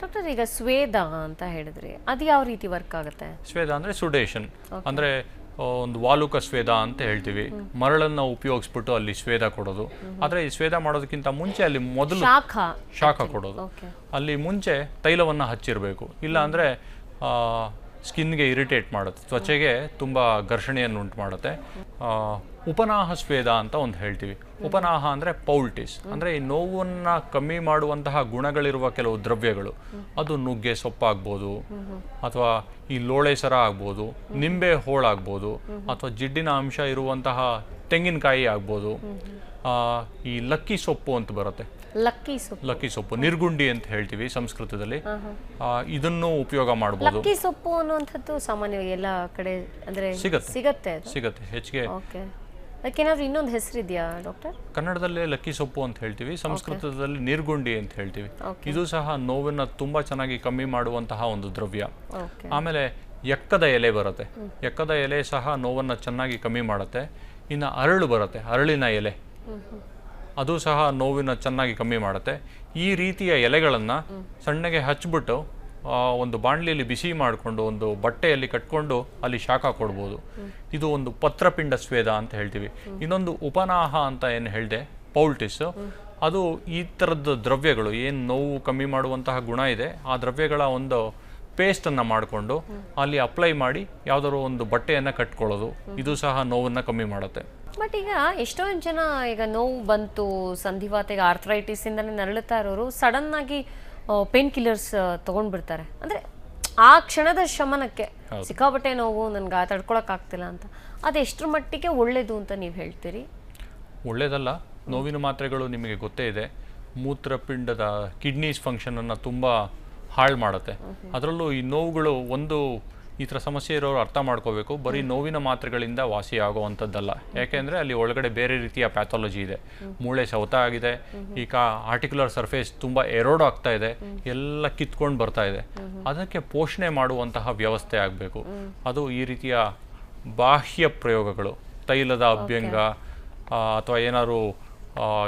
ಡಾಕ್ಟರ್ ಈಗ ಸ್ವೇದ ಅಂತ ಹೇಳಿದ್ರಿ ಅದು ಯಾವ ರೀತಿ ವರ್ಕ್ ಆಗುತ್ತೆ? ಸ್ವೇದ ಅಂದರೆ ಸುಡೇಷನ್ ಅಂದರೆ ಒಂದು ವಾಲುಕ ಸ್ವೇದ ಅಂತ ಹೇಳ್ತೀವಿ. ಮರಳನ್ನು ಉಪಯೋಗಿಸ್ಬಿಟ್ಟು ಅಲ್ಲಿ ಸ್ವೇದ ಕೊಡೋದು. ಆದರೆ ಈ ಸ್ವೇದ ಮಾಡೋದಕ್ಕಿಂತ ಮುಂಚೆ ಅಲ್ಲಿ ಮೊದಲು ಶಾಖ. ಶಾಖ ಕೊಡೋದು. ಅಲ್ಲಿ ಮುಂಚೆ ತೈಲವನ್ನು ಹಚ್ಚಿರಬೇಕು. ಇಲ್ಲ ಅಂದರೆ ಸ್ಕಿನ್ಗೆ ಇರಿಟೇಟ್ ಮಾಡುತ್ತೆ. ತ್ವಚೆಗೆ ತುಂಬ ಘರ್ಷಣೆಯನ್ನು ಉಂಟು ಮಾಡುತ್ತೆ ಉಪನಾಹ ಸ್ವೇದ ಅಂತ ಒಂದು ಹೇಳ್ತೀವಿ. ಉಪನಾಹ ಅಂದರೆ ಪೌಲ್ಟಿಸ್. ಅಂದರೆ ಈ ನೋವನ್ನು ಕಮ್ಮಿ ಮಾಡುವಂತಹ ಗುಣಗಳಿರುವ ಕೆಲವು ದ್ರವ್ಯಗಳು. ಅದು ನುಗ್ಗೆ ಸೊಪ್ಪಾಗ್ಬೋದು ಅಥವಾ ಈ ಲೋಳೆ ಸರ ಆಗ್ಬೋದು ನಿಂಬೆ ಹೋಳಾಗ್ಬೋದು ಅಥವಾ ಜಿಡ್ಡಿನ ಅಂಶ ಇರುವಂತಹ ತೆಂಗಿನಕಾಯಿ ಆಗ್ಬೋದು. ಈ ಲಕ್ಕಿ ಸೊಪ್ಪು ಅಂತ ಬರುತ್ತೆ. ಲಕ್ಕಿ ಸೊಪ್ಪು. ಲಕ್ಕಿ ಸೊಪ್ಪು. ನಿರ್ಗುಂಡಿ ಅಂತ ಹೇಳ್ತೀವಿ ಸಂಸ್ಕೃತದಲ್ಲಿ. ಇದನ್ನು ಉಪಯೋಗ ಮಾಡಬಹುದು ಲಕ್ಕಿ ಸೊಪ್ಪು ಅನ್ನುವಂಥದ್ದು ಸಾಮಾನ್ಯವಾಗಿ ಎಲ್ಲ ಕಡೆ ಅಂದ್ರೆ ಸಿಗತ್ತೆ. ಸಿಗತ್ತೆ ಸಿಗತ್ತೆ. ಹೆಚ್ಚಿಗೆ ಅದಕ್ಕೇನಾದ್ರೂ ಇನ್ನೊಂದು ಹೆಸರಿದೆಯಾ ಡಾಕ್ಟರ್ ಕನ್ನಡದಲ್ಲೇ ಲಕ್ಕಿ ಸೊಪ್ಪು ಅಂತ ಹೇಳ್ತೀವಿ ಸಂಸ್ಕೃತದಲ್ಲಿ ನಿರ್ಗುಂಡಿ ಅಂತ ಹೇಳ್ತೀವಿ. ಇದು ಸಹ ನೋವನ್ನು ತುಂಬ ಚೆನ್ನಾಗಿ ಕಮ್ಮಿ ಮಾಡುವಂತಹ ಒಂದು ದ್ರವ್ಯ. ಆಮೇಲೆ ಎಕ್ಕದ ಎಲೆ ಬರುತ್ತೆ. ಎಕ್ಕದ ಎಲೆ ಸಹ ನೋವನ್ನು ಚೆನ್ನಾಗಿ ಕಮ್ಮಿ ಮಾಡುತ್ತೆ. ಇನ್ನು ಅರಳು ಬರುತ್ತೆ ಅರಳಿನ ಎಲೆ. ಅದು ಸಹ ನೋವಿನ ಚೆನ್ನಾಗಿ ಕಮ್ಮಿ ಮಾಡುತ್ತೆ. ಈ ರೀತಿಯ ಎಲೆಗಳನ್ನು ಸಣ್ಣಗೆ ಹಚ್ಬಿಟ್ಟು ಆ, ಒಂದು ಬಾಣಲಿಯಲ್ಲಿ ಬಿಸಿ ಮಾಡಿಕೊಂಡು ಒಂದು ಬಟ್ಟೆಯಲ್ಲಿ ಕಟ್ಕೊಂಡು ಅಲ್ಲಿ ಶಾಖ ಕೊಡ್ಬೋದು. ಇದು ಒಂದು ಪತ್ರಪಿಂಡ ಸ್ವೇದ ಅಂತ ಹೇಳ್ತೀವಿ. ಇನ್ನೊಂದು ಉಪನಾಹ ಅಂತ ಏನು ಹೇಳಿದೆ ಪೌಲ್ಟಿಸ್. ಅದು ಈ ಥರದ ದ್ರವ್ಯಗಳು ಏನು ನೋವು ಕಮ್ಮಿ ಮಾಡುವಂತಹ ಗುಣ ಇದೆ ಆ ದ್ರವ್ಯಗಳ ಒಂದು ಪೇಸ್ಟನ್ನು ಮಾಡಿಕೊಂಡು ಅಲ್ಲಿ ಅಪ್ಲೈ ಮಾಡಿ ಯಾವುದಾದ್ರು ಒಂದು ಬಟ್ಟೆಯನ್ನು ಕಟ್ಕೊಳ್ಳೋದು. ಇದು ಸಹ ನೋವನ್ನು ಕಮ್ಮಿ ಮಾಡುತ್ತೆ. ಬಟ್ ಈಗ ಎಷ್ಟೊಂದು ಜನ ಈಗ ನೋವು ಬಂತು ಸಂಧಿವಾತ ಈಗ ಆರ್ಥರೈಟಿಸ್ ಇಂದಾನೆ ನರಳುತ್ತಾ ಇರೋರು ಸಡನ್ ಆಗಿ ಪೇನ್ ಕಿಲ್ಲರ್ಸ್ ತಗೊಂಡ್ಬಿಡ್ತಾರೆ. ಅಂದ್ರೆ ಆ ಕ್ಷಣದ ಶಮನಕ್ಕೆ ಸಿಕ್ಕಾಪಟ್ಟೆ ನೋವು ನನ್ಗೆ ತಡ್ಕೊಳಕ್ ಆಗ್ತಿಲ್ಲ ಅಂತ. ಅದು ಎಷ್ಟ್ರ ಮಟ್ಟಿಗೆ ಒಳ್ಳೇದು ಅಂತ ನೀವು ಹೇಳ್ತೀರಿ? ಒಳ್ಳೇದಲ್ಲ. ನೋವಿನ ಮಾತ್ರೆಗಳು ನಿಮಗೆ ಗೊತ್ತೇ ಇದೆ. ಮೂತ್ರಪಿಂಡದ ಕಿಡ್ನೀಸ್ ಫಂಕ್ಷನನ್ನು ತುಂಬ ಹಾಳು ಮಾಡುತ್ತೆ. ಅದರಲ್ಲೂ ಈ ನೋವುಗಳು ಒಂದು ಈ ಥರ ಸಮಸ್ಯೆ ಇರೋರು ಅರ್ಥ ಮಾಡ್ಕೋಬೇಕು. ಬರೀ ನೋವಿನ ಮಾತ್ರೆಗಳಿಂದ ವಾಸಿ ಆಗುವಂಥದ್ದಲ್ಲ. ಯಾಕೆಂದರೆ ಅಲ್ಲಿ ಒಳಗಡೆ ಬೇರೆ ರೀತಿಯ ಪ್ಯಾಥಾಲಜಿ ಇದೆ. ಮೂಳೆ ಸೌತ ಆಗಿದೆ. ಈಗ ಆರ್ಟಿಕ್ಯುಲರ್ ಸರ್ಫೇಸ್ ತುಂಬ ಎರೋಡ್ ಆಗ್ತಾ ಇದೆ. ಎಲ್ಲ ಕಿತ್ಕೊಂಡು ಬರ್ತಾ ಇದೆ. ಅದಕ್ಕೆ ಪೋಷಣೆ ಮಾಡುವಂತಹ ವ್ಯವಸ್ಥೆ ಆಗಬೇಕು. ಅದು ಈ ರೀತಿಯ ಬಾಹ್ಯ ಪ್ರಯೋಗಗಳು ತೈಲದ ಅಭ್ಯಂಗ ಅಥವಾ ಏನಾದರೂ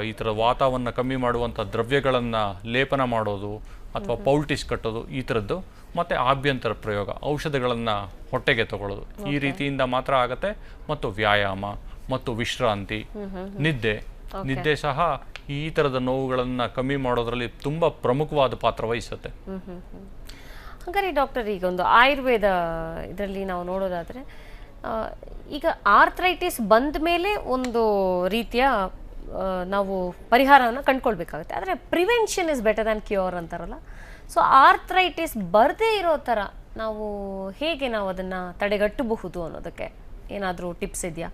ಈ ಥರ ವಾತಾವರಣ ಕಮ್ಮಿ ಮಾಡುವಂಥ ದ್ರವ್ಯಗಳನ್ನು ಲೇಪನ ಮಾಡೋದು ಅಥವಾ ಪೌಲ್ಟಿಸ್ ಕಟ್ಟೋದು ಈ ಥರದ್ದು ಮತ್ತು ಆಭ್ಯಂತರ ಪ್ರಯೋಗ ಔಷಧಗಳನ್ನು ಹೊಟ್ಟೆಗೆ ತಗೊಳ್ಳೋದು. ಈ ರೀತಿಯಿಂದ ಮಾತ್ರ ಆಗುತ್ತೆ. ಮತ್ತು ವ್ಯಾಯಾಮ ಮತ್ತು ವಿಶ್ರಾಂತಿ ನಿದ್ದೆ. ನಿದ್ದೆ ಸಹ ಈ ಥರದ ನೋವುಗಳನ್ನು ಕಮ್ಮಿ ಮಾಡೋದ್ರಲ್ಲಿ ತುಂಬ ಪ್ರಮುಖವಾದ ಪಾತ್ರ ವಹಿಸುತ್ತೆ. ಹಾಗಾದ್ರೆ ಡಾಕ್ಟರ್ ಈಗ ಒಂದು ಆಯುರ್ವೇದ ಇದರಲ್ಲಿ ನಾವು ನೋಡೋದಾದರೆ ಈಗ ಆರ್ಥ್ರೈಟಿಸ್ ಬಂದ ಮೇಲೆ ಒಂದು ರೀತಿಯ ನಾವು ಪರಿಹಾರವನ್ನು ಕಂಡುಕೊಳ್ಬೇಕಾಗುತ್ತೆ. ಆದರೆ prevention is better than cure ಅಂತಾರಲ್ಲ? ಸೊ ಆರ್ಥ್ರೈಟಿಸ್ ಬರದೇ ಇರೋ ಥರ ನಾವು ಹೇಗೆ ನಾವು ಅದನ್ನು ತಡೆಗಟ್ಟಬಹುದು ಅನ್ನೋದಕ್ಕೆ ಏನಾದರೂ ಟಿಪ್ಸ್ ಇದೆಯಾ?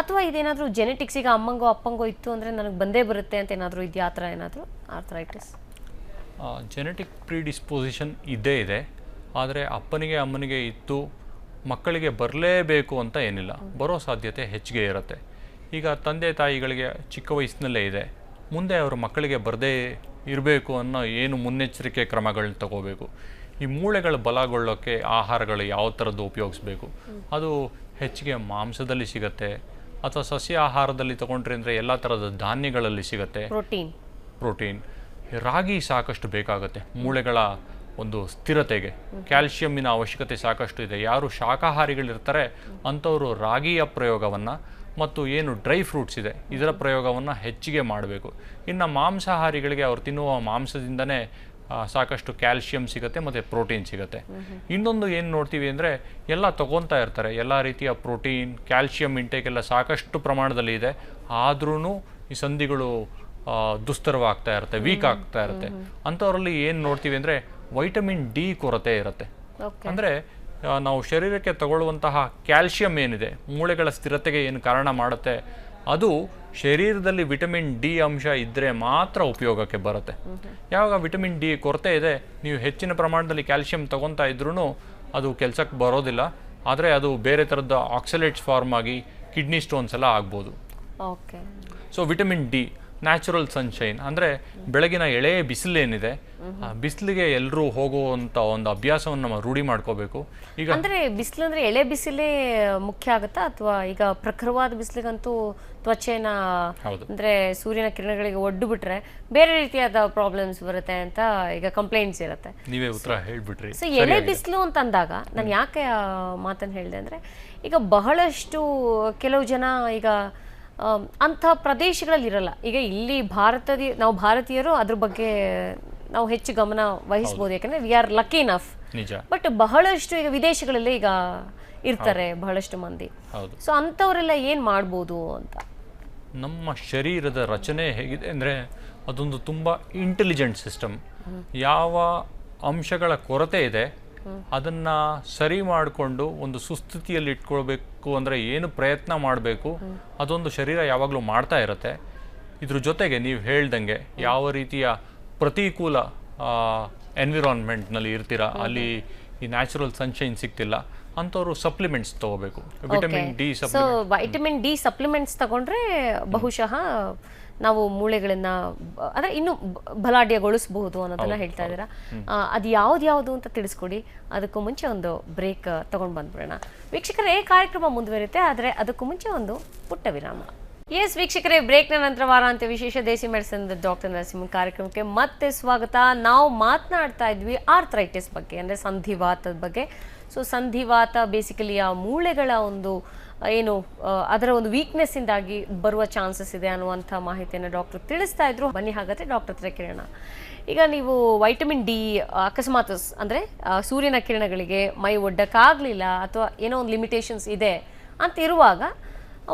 ಅಥವಾ ಇದೇನಾದರೂ ಜೆನೆಟಿಕ್ಸ್ ಈಗ ಅಮ್ಮಂಗೋ ಅಪ್ಪಂಗೋ ಇತ್ತು ಅಂದರೆ ನನಗೆ ಬಂದೇ ಬರುತ್ತೆ ಅಂತ ಏನಾದರೂ ಇದೆಯಾ? ಆ ಥರ ಏನಾದರೂ ಆರ್ಥ್ರೈಟಿಸ್ ಜೆನೆಟಿಕ್ ಪ್ರಿಡಿಸ್ಪೊಸಿಷನ್ ಇದ್ದೇ ಇದೆ. ಆದರೆ ಅಪ್ಪನಿಗೆ ಅಮ್ಮನಿಗೆ ಇತ್ತು, ಮಕ್ಕಳಿಗೆ ಬರಲೇಬೇಕು ಅಂತ ಏನಿಲ್ಲ. ಬರೋ ಸಾಧ್ಯತೆ ಹೆಚ್ಚಿಗೆ ಇರುತ್ತೆ. ಈಗ ತಂದೆ ತಾಯಿಗಳಿಗೆ ಚಿಕ್ಕ ವಯಸ್ಸಿನಲ್ಲೇ ಇದೆ. ಮುಂದೆ ಅವರು ಮಕ್ಕಳಿಗೆ ಬರದೇ ಇರಬೇಕು ಅನ್ನೋ ಏನು ಮುನ್ನೆಚ್ಚರಿಕೆ ಕ್ರಮಗಳನ್ನ ತಗೋಬೇಕು. ಈ ಮೂಳೆಗಳು ಬಲಗೊಳ್ಳೋಕ್ಕೆ ಆಹಾರಗಳು ಯಾವ ಥರದ್ದು ಉಪಯೋಗಿಸ್ಬೇಕು? ಅದು ಹೆಚ್ಚಿಗೆ ಮಾಂಸದಲ್ಲಿ ಸಿಗತ್ತೆ ಅಥವಾ ಸಸ್ಯ ಆಹಾರದಲ್ಲಿ ತಗೊಂಡ್ರೆ ಅಂದರೆ ಎಲ್ಲ ಥರದ ಧಾನ್ಯಗಳಲ್ಲಿ ಸಿಗತ್ತೆ? ಪ್ರೋಟೀನ್. ಪ್ರೋಟೀನ್. ರಾಗಿ ಸಾಕಷ್ಟು ಬೇಕಾಗುತ್ತೆ ಮೂಳೆಗಳ ಒಂದು ಸ್ಥಿರತೆಗೆ. ಕ್ಯಾಲ್ಶಿಯಮ್ಮಿನ ಅವಶ್ಯಕತೆ ಸಾಕಷ್ಟು ಇದೆ. ಯಾರು ಶಾಖಾಹಾರಿಗಳಿರ್ತಾರೆ ಅಂಥವರು ರಾಗಿಯ ಪ್ರಯೋಗವನ್ನು ಮತ್ತು ಏನು ಡ್ರೈ ಫ್ರೂಟ್ಸ್ ಇದೆ ಇದರ ಪ್ರಯೋಗವನ್ನು ಹೆಚ್ಚಿಗೆ ಮಾಡಬೇಕು. ಇನ್ನು ಮಾಂಸಾಹಾರಿಗಳಿಗೆ ಅವ್ರು ತಿನ್ನುವ ಮಾಂಸದಿಂದನೇ ಸಾಕಷ್ಟು ಕ್ಯಾಲ್ಶಿಯಂ ಸಿಗುತ್ತೆ ಮತ್ತು ಪ್ರೋಟೀನ್ ಸಿಗುತ್ತೆ. ಇನ್ನೊಂದು ಏನು ನೋಡ್ತೀವಿ ಅಂದರೆ ಎಲ್ಲ ತೊಗೊತಾ ಇರ್ತಾರೆ. ಎಲ್ಲ ರೀತಿಯ ಪ್ರೋಟೀನ್ ಕ್ಯಾಲ್ಶಿಯಂ ಇಂಟೇಕ್ ಎಲ್ಲ ಸಾಕಷ್ಟು ಪ್ರಮಾಣದಲ್ಲಿ ಇದೆ. ಆದ್ರೂ ಈ ಸಂಧಿಗಳು ದುಸ್ತರವಾಗ್ತಾ ಇರುತ್ತೆ ವೀಕ್ ಆಗ್ತಾ ಇರುತ್ತೆ. ಅಂಥವ್ರಲ್ಲಿ ಏನು ನೋಡ್ತೀವಿ ಅಂದರೆ ವೈಟಮಿನ್ ಡಿ ಕೊರತೆ ಇರುತ್ತೆ. ಅಂದರೆ ನಾವು ಶರೀರಕ್ಕೆ ತಗೊಳ್ಳುವಂತಹ ಕ್ಯಾಲ್ಶಿಯಂ ಏನಿದೆ ಮೂಳೆಗಳ ಸ್ಥಿರತೆಗೆ ಏನು ಕಾರಣ ಮಾಡುತ್ತೆ ಅದು ಶರೀರದಲ್ಲಿ ವಿಟಮಿನ್ ಡಿ ಅಂಶ ಇದ್ದರೆ ಮಾತ್ರ ಉಪಯೋಗಕ್ಕೆ ಬರುತ್ತೆ. ಯಾವಾಗ ವಿಟಮಿನ್ ಡಿ ಕೊರತೆ ಇದೆ ನೀವು ಹೆಚ್ಚಿನ ಪ್ರಮಾಣದಲ್ಲಿ ಕ್ಯಾಲ್ಶಿಯಂ ತಗೊತಾ ಇದ್ರೂ ಅದು ಕೆಲಸಕ್ಕೆ ಬರೋದಿಲ್ಲ. ಆದರೆ ಅದು ಬೇರೆ ಥರದ ಆಕ್ಸಲೇಟ್ಸ್ ಫಾರ್ಮ್ ಆಗಿ ಕಿಡ್ನಿ ಸ್ಟೋನ್ಸ್ ಎಲ್ಲ ಆಗ್ಬೋದು. Okay. So vitamin D natural sunshine. ಅಂದರೆ ಬೆಳಗಿನ ಎಳೆ ಬಿಸಿಲೇನಿದೆ ಆ ಬಿಸಿಲಿಗೆ ಎಲ್ಲರೂ ಹೋಗುವಂಥ ಒಂದು ಅಭ್ಯಾಸವನ್ನು ನಾವು ರೂಢಿ ಮಾಡ್ಕೋಬೇಕು. ಈಗ ಅಂದ್ರೆ ಬಿಸಿಲು ಅಂದ್ರೆ ಎಳೆ ಬಿಸಿಲೇ ಮುಖ್ಯ ಆಗುತ್ತಾ? ಅಥವಾ ಈಗ ಪ್ರಖರವಾದ ಬಿಸಿಲಿಗಂತೂ ತ್ವಚೆನ ಅಂದರೆ ಸೂರ್ಯನ ಕಿರಣಗಳಿಗೆ ಒಡ್ಡು ಬಿಟ್ರೆ ಬೇರೆ ರೀತಿಯಾದ ಪ್ರಾಬ್ಲಮ್ಸ್ ಬರುತ್ತೆ ಅಂತ ಈಗ ಕಂಪ್ಲೇಂಟ್ಸ್ ಇರುತ್ತೆ. ನೀವೇ ಉತ್ತರ ಹೇಳ್ಬಿಟ್ರಿ. ಸೊ ಎಳೆ ಬಿಸಿಲು ಅಂತ ಅಂದಾಗ ನಾನು ಯಾಕೆ ಮಾತನ್ನು ಹೇಳಿದೆ ಅಂದ್ರೆ ಈಗ ಬಹಳಷ್ಟು ಕೆಲವು ಜನ ಈಗ ಅಂಥ ಪ್ರದೇಶಗಳಲ್ಲಿ ಇರಲ್ಲ. ಈಗ ಇಲ್ಲಿ ಭಾರತದ ನಾವು ಭಾರತೀಯರು ಅದ್ರ ಬಗ್ಗೆ ನಾವು ಹೆಚ್ಚು ಗಮನ ವಹಿಸ್ಬೋದು. ಯಾಕಂದ್ರೆ ವಿ ಆರ್ ಲಕ್ಕಿ ಇನಫ್ ನಿಜ. ಬಟ್ ಬಹಳಷ್ಟು ಈಗ ವಿದೇಶಗಳಲ್ಲಿ ಈಗ ಇರ್ತಾರೆ ಬಹಳಷ್ಟು ಮಂದಿ. ಹೌದು. ಸೊ ಅಂಥವರೆಲ್ಲ ಏನು ಮಾಡ್ಬೋದು ಅಂತ? ನಮ್ಮ ಶರೀರದ ರಚನೆ ಹೇಗಿದೆ ಅಂದರೆ ಅದೊಂದು ತುಂಬ ಇಂಟೆಲಿಜೆಂಟ್ ಸಿಸ್ಟಮ್ ಯಾವ ಅಂಶಗಳ ಕೊರತೆ ಇದೆ ಅದನ್ನು ಸರಿ ಮಾಡಿಕೊಂಡು ಒಂದು ಸುಸ್ಥಿತಿಯಲ್ಲಿ ಇಟ್ಕೊಳ್ಬೇಕು ಅಂದರೆ ಏನು ಪ್ರಯತ್ನ ಮಾಡಬೇಕು ಅದೊಂದು ಶರೀರ ಯಾವಾಗಲೂ ಮಾಡ್ತಾ ಇರುತ್ತೆ. ಇದ್ರ ಜೊತೆಗೆ ನೀವು ಹೇಳ್ದಂಗೆ ಯಾವ ರೀತಿಯ ಪ್ರತಿಕೂಲ ಎನ್ವಿರಾನ್ಮೆಂಟ್ನಲ್ಲಿ ಇರ್ತೀರಾ ಅಲ್ಲಿ ಈ ನ್ಯಾಚುರಲ್ ಸನ್ಶೈನ್ ಸಿಗ್ತಿಲ್ಲ ಅಂಥವ್ರು ಸಪ್ಲಿಮೆಂಟ್ಸ್ ತಗೋಬೇಕು. Vitamin D supplement vitamin D supplements ತಗೊಂಡ್ರೆ ಬಹುಶಃ ನಾವು ಮೂಳೆಗಳನ್ನ ಅಂದ್ರೆ ಇನ್ನು ಬಲಾಢ್ಯಗೊಳಿಸಬಹುದು ಅನ್ನೋದನ್ನ ಹೇಳ್ತಾ ಇದ್ದೀರಾ? ಅದು ಯಾವ್ದು ಯಾವುದು ಅಂತ ತಿಳಿಸ್ಕೊಡಿ. ಅದಕ್ಕೂ ಮುಂಚೆ ಒಂದು ಬ್ರೇಕ್ ತಗೊಂಡ್ ಬಂದ್ಬಿಡೋಣ. ವೀಕ್ಷಕರೇ ಕಾರ್ಯಕ್ರಮ ಮುಂದುವರಿಯುತ್ತೆ ಆದರೆ ಅದಕ್ಕೂ ಮುಂಚೆ ಒಂದು ಪುಟ್ಟ ವಿರಾಮ. ಎಸ್ ವೀಕ್ಷಕರೇ ಬ್ರೇಕ್ನ ನಂತರ ವಾರಾಂತ್ಯ ವಿಶೇಷ ದೇಸಿ ಮೆಡಿಸಿನ್ ಡಾಕ್ಟರ್ ನರಸಿಂಹ ಕಾರ್ಯಕ್ರಮಕ್ಕೆ ಮತ್ತೆ ಸ್ವಾಗತ. ನಾವು ಮಾತನಾಡ್ತಾ ಇದ್ವಿ ಆರ್ಥ್ರೈಟಿಸ್ ಬಗ್ಗೆ ಅಂದರೆ ಸಂಧಿವಾತದ ಬಗ್ಗೆ. ಸೊ ಸಂಧಿವಾತ ಬೇಸಿಕಲಿ ಆ ಮೂಳೆಗಳ ಒಂದು ಏನು ಅದರ ಒಂದು ವೀಕ್ನೆಸ್ ಇಂದಾಗಿ ಬರುವ ಚಾನ್ಸಸ್ ಇದೆ ಅನ್ನುವಂಥ ಮಾಹಿತಿಯನ್ನು ಡಾಕ್ಟರ್ ತಿಳಿಸ್ತಾ ಇದ್ರು. ಬನ್ನಿ ಹಾಗಾದ್ರೆ ಡಾಕ್ಟರ್ ಹತ್ರ ಕಿರಣ ಈಗ ನೀವು ವೈಟಮಿನ್ ಡಿ ಅಕಸ್ಮಾತ್ ಅಂದರೆ ಅಂದ್ರೆ ಸೂರ್ಯನ ಕಿರಣಗಳಿಗೆ ಮೈ ಒಡ್ಡಕ್ಕಾಗಲಿಲ್ಲ ಅಥವಾ ಏನೋ ಒಂದು ಲಿಮಿಟೇಷನ್ಸ್ ಇದೆ ಅಂತ ಇರುವಾಗ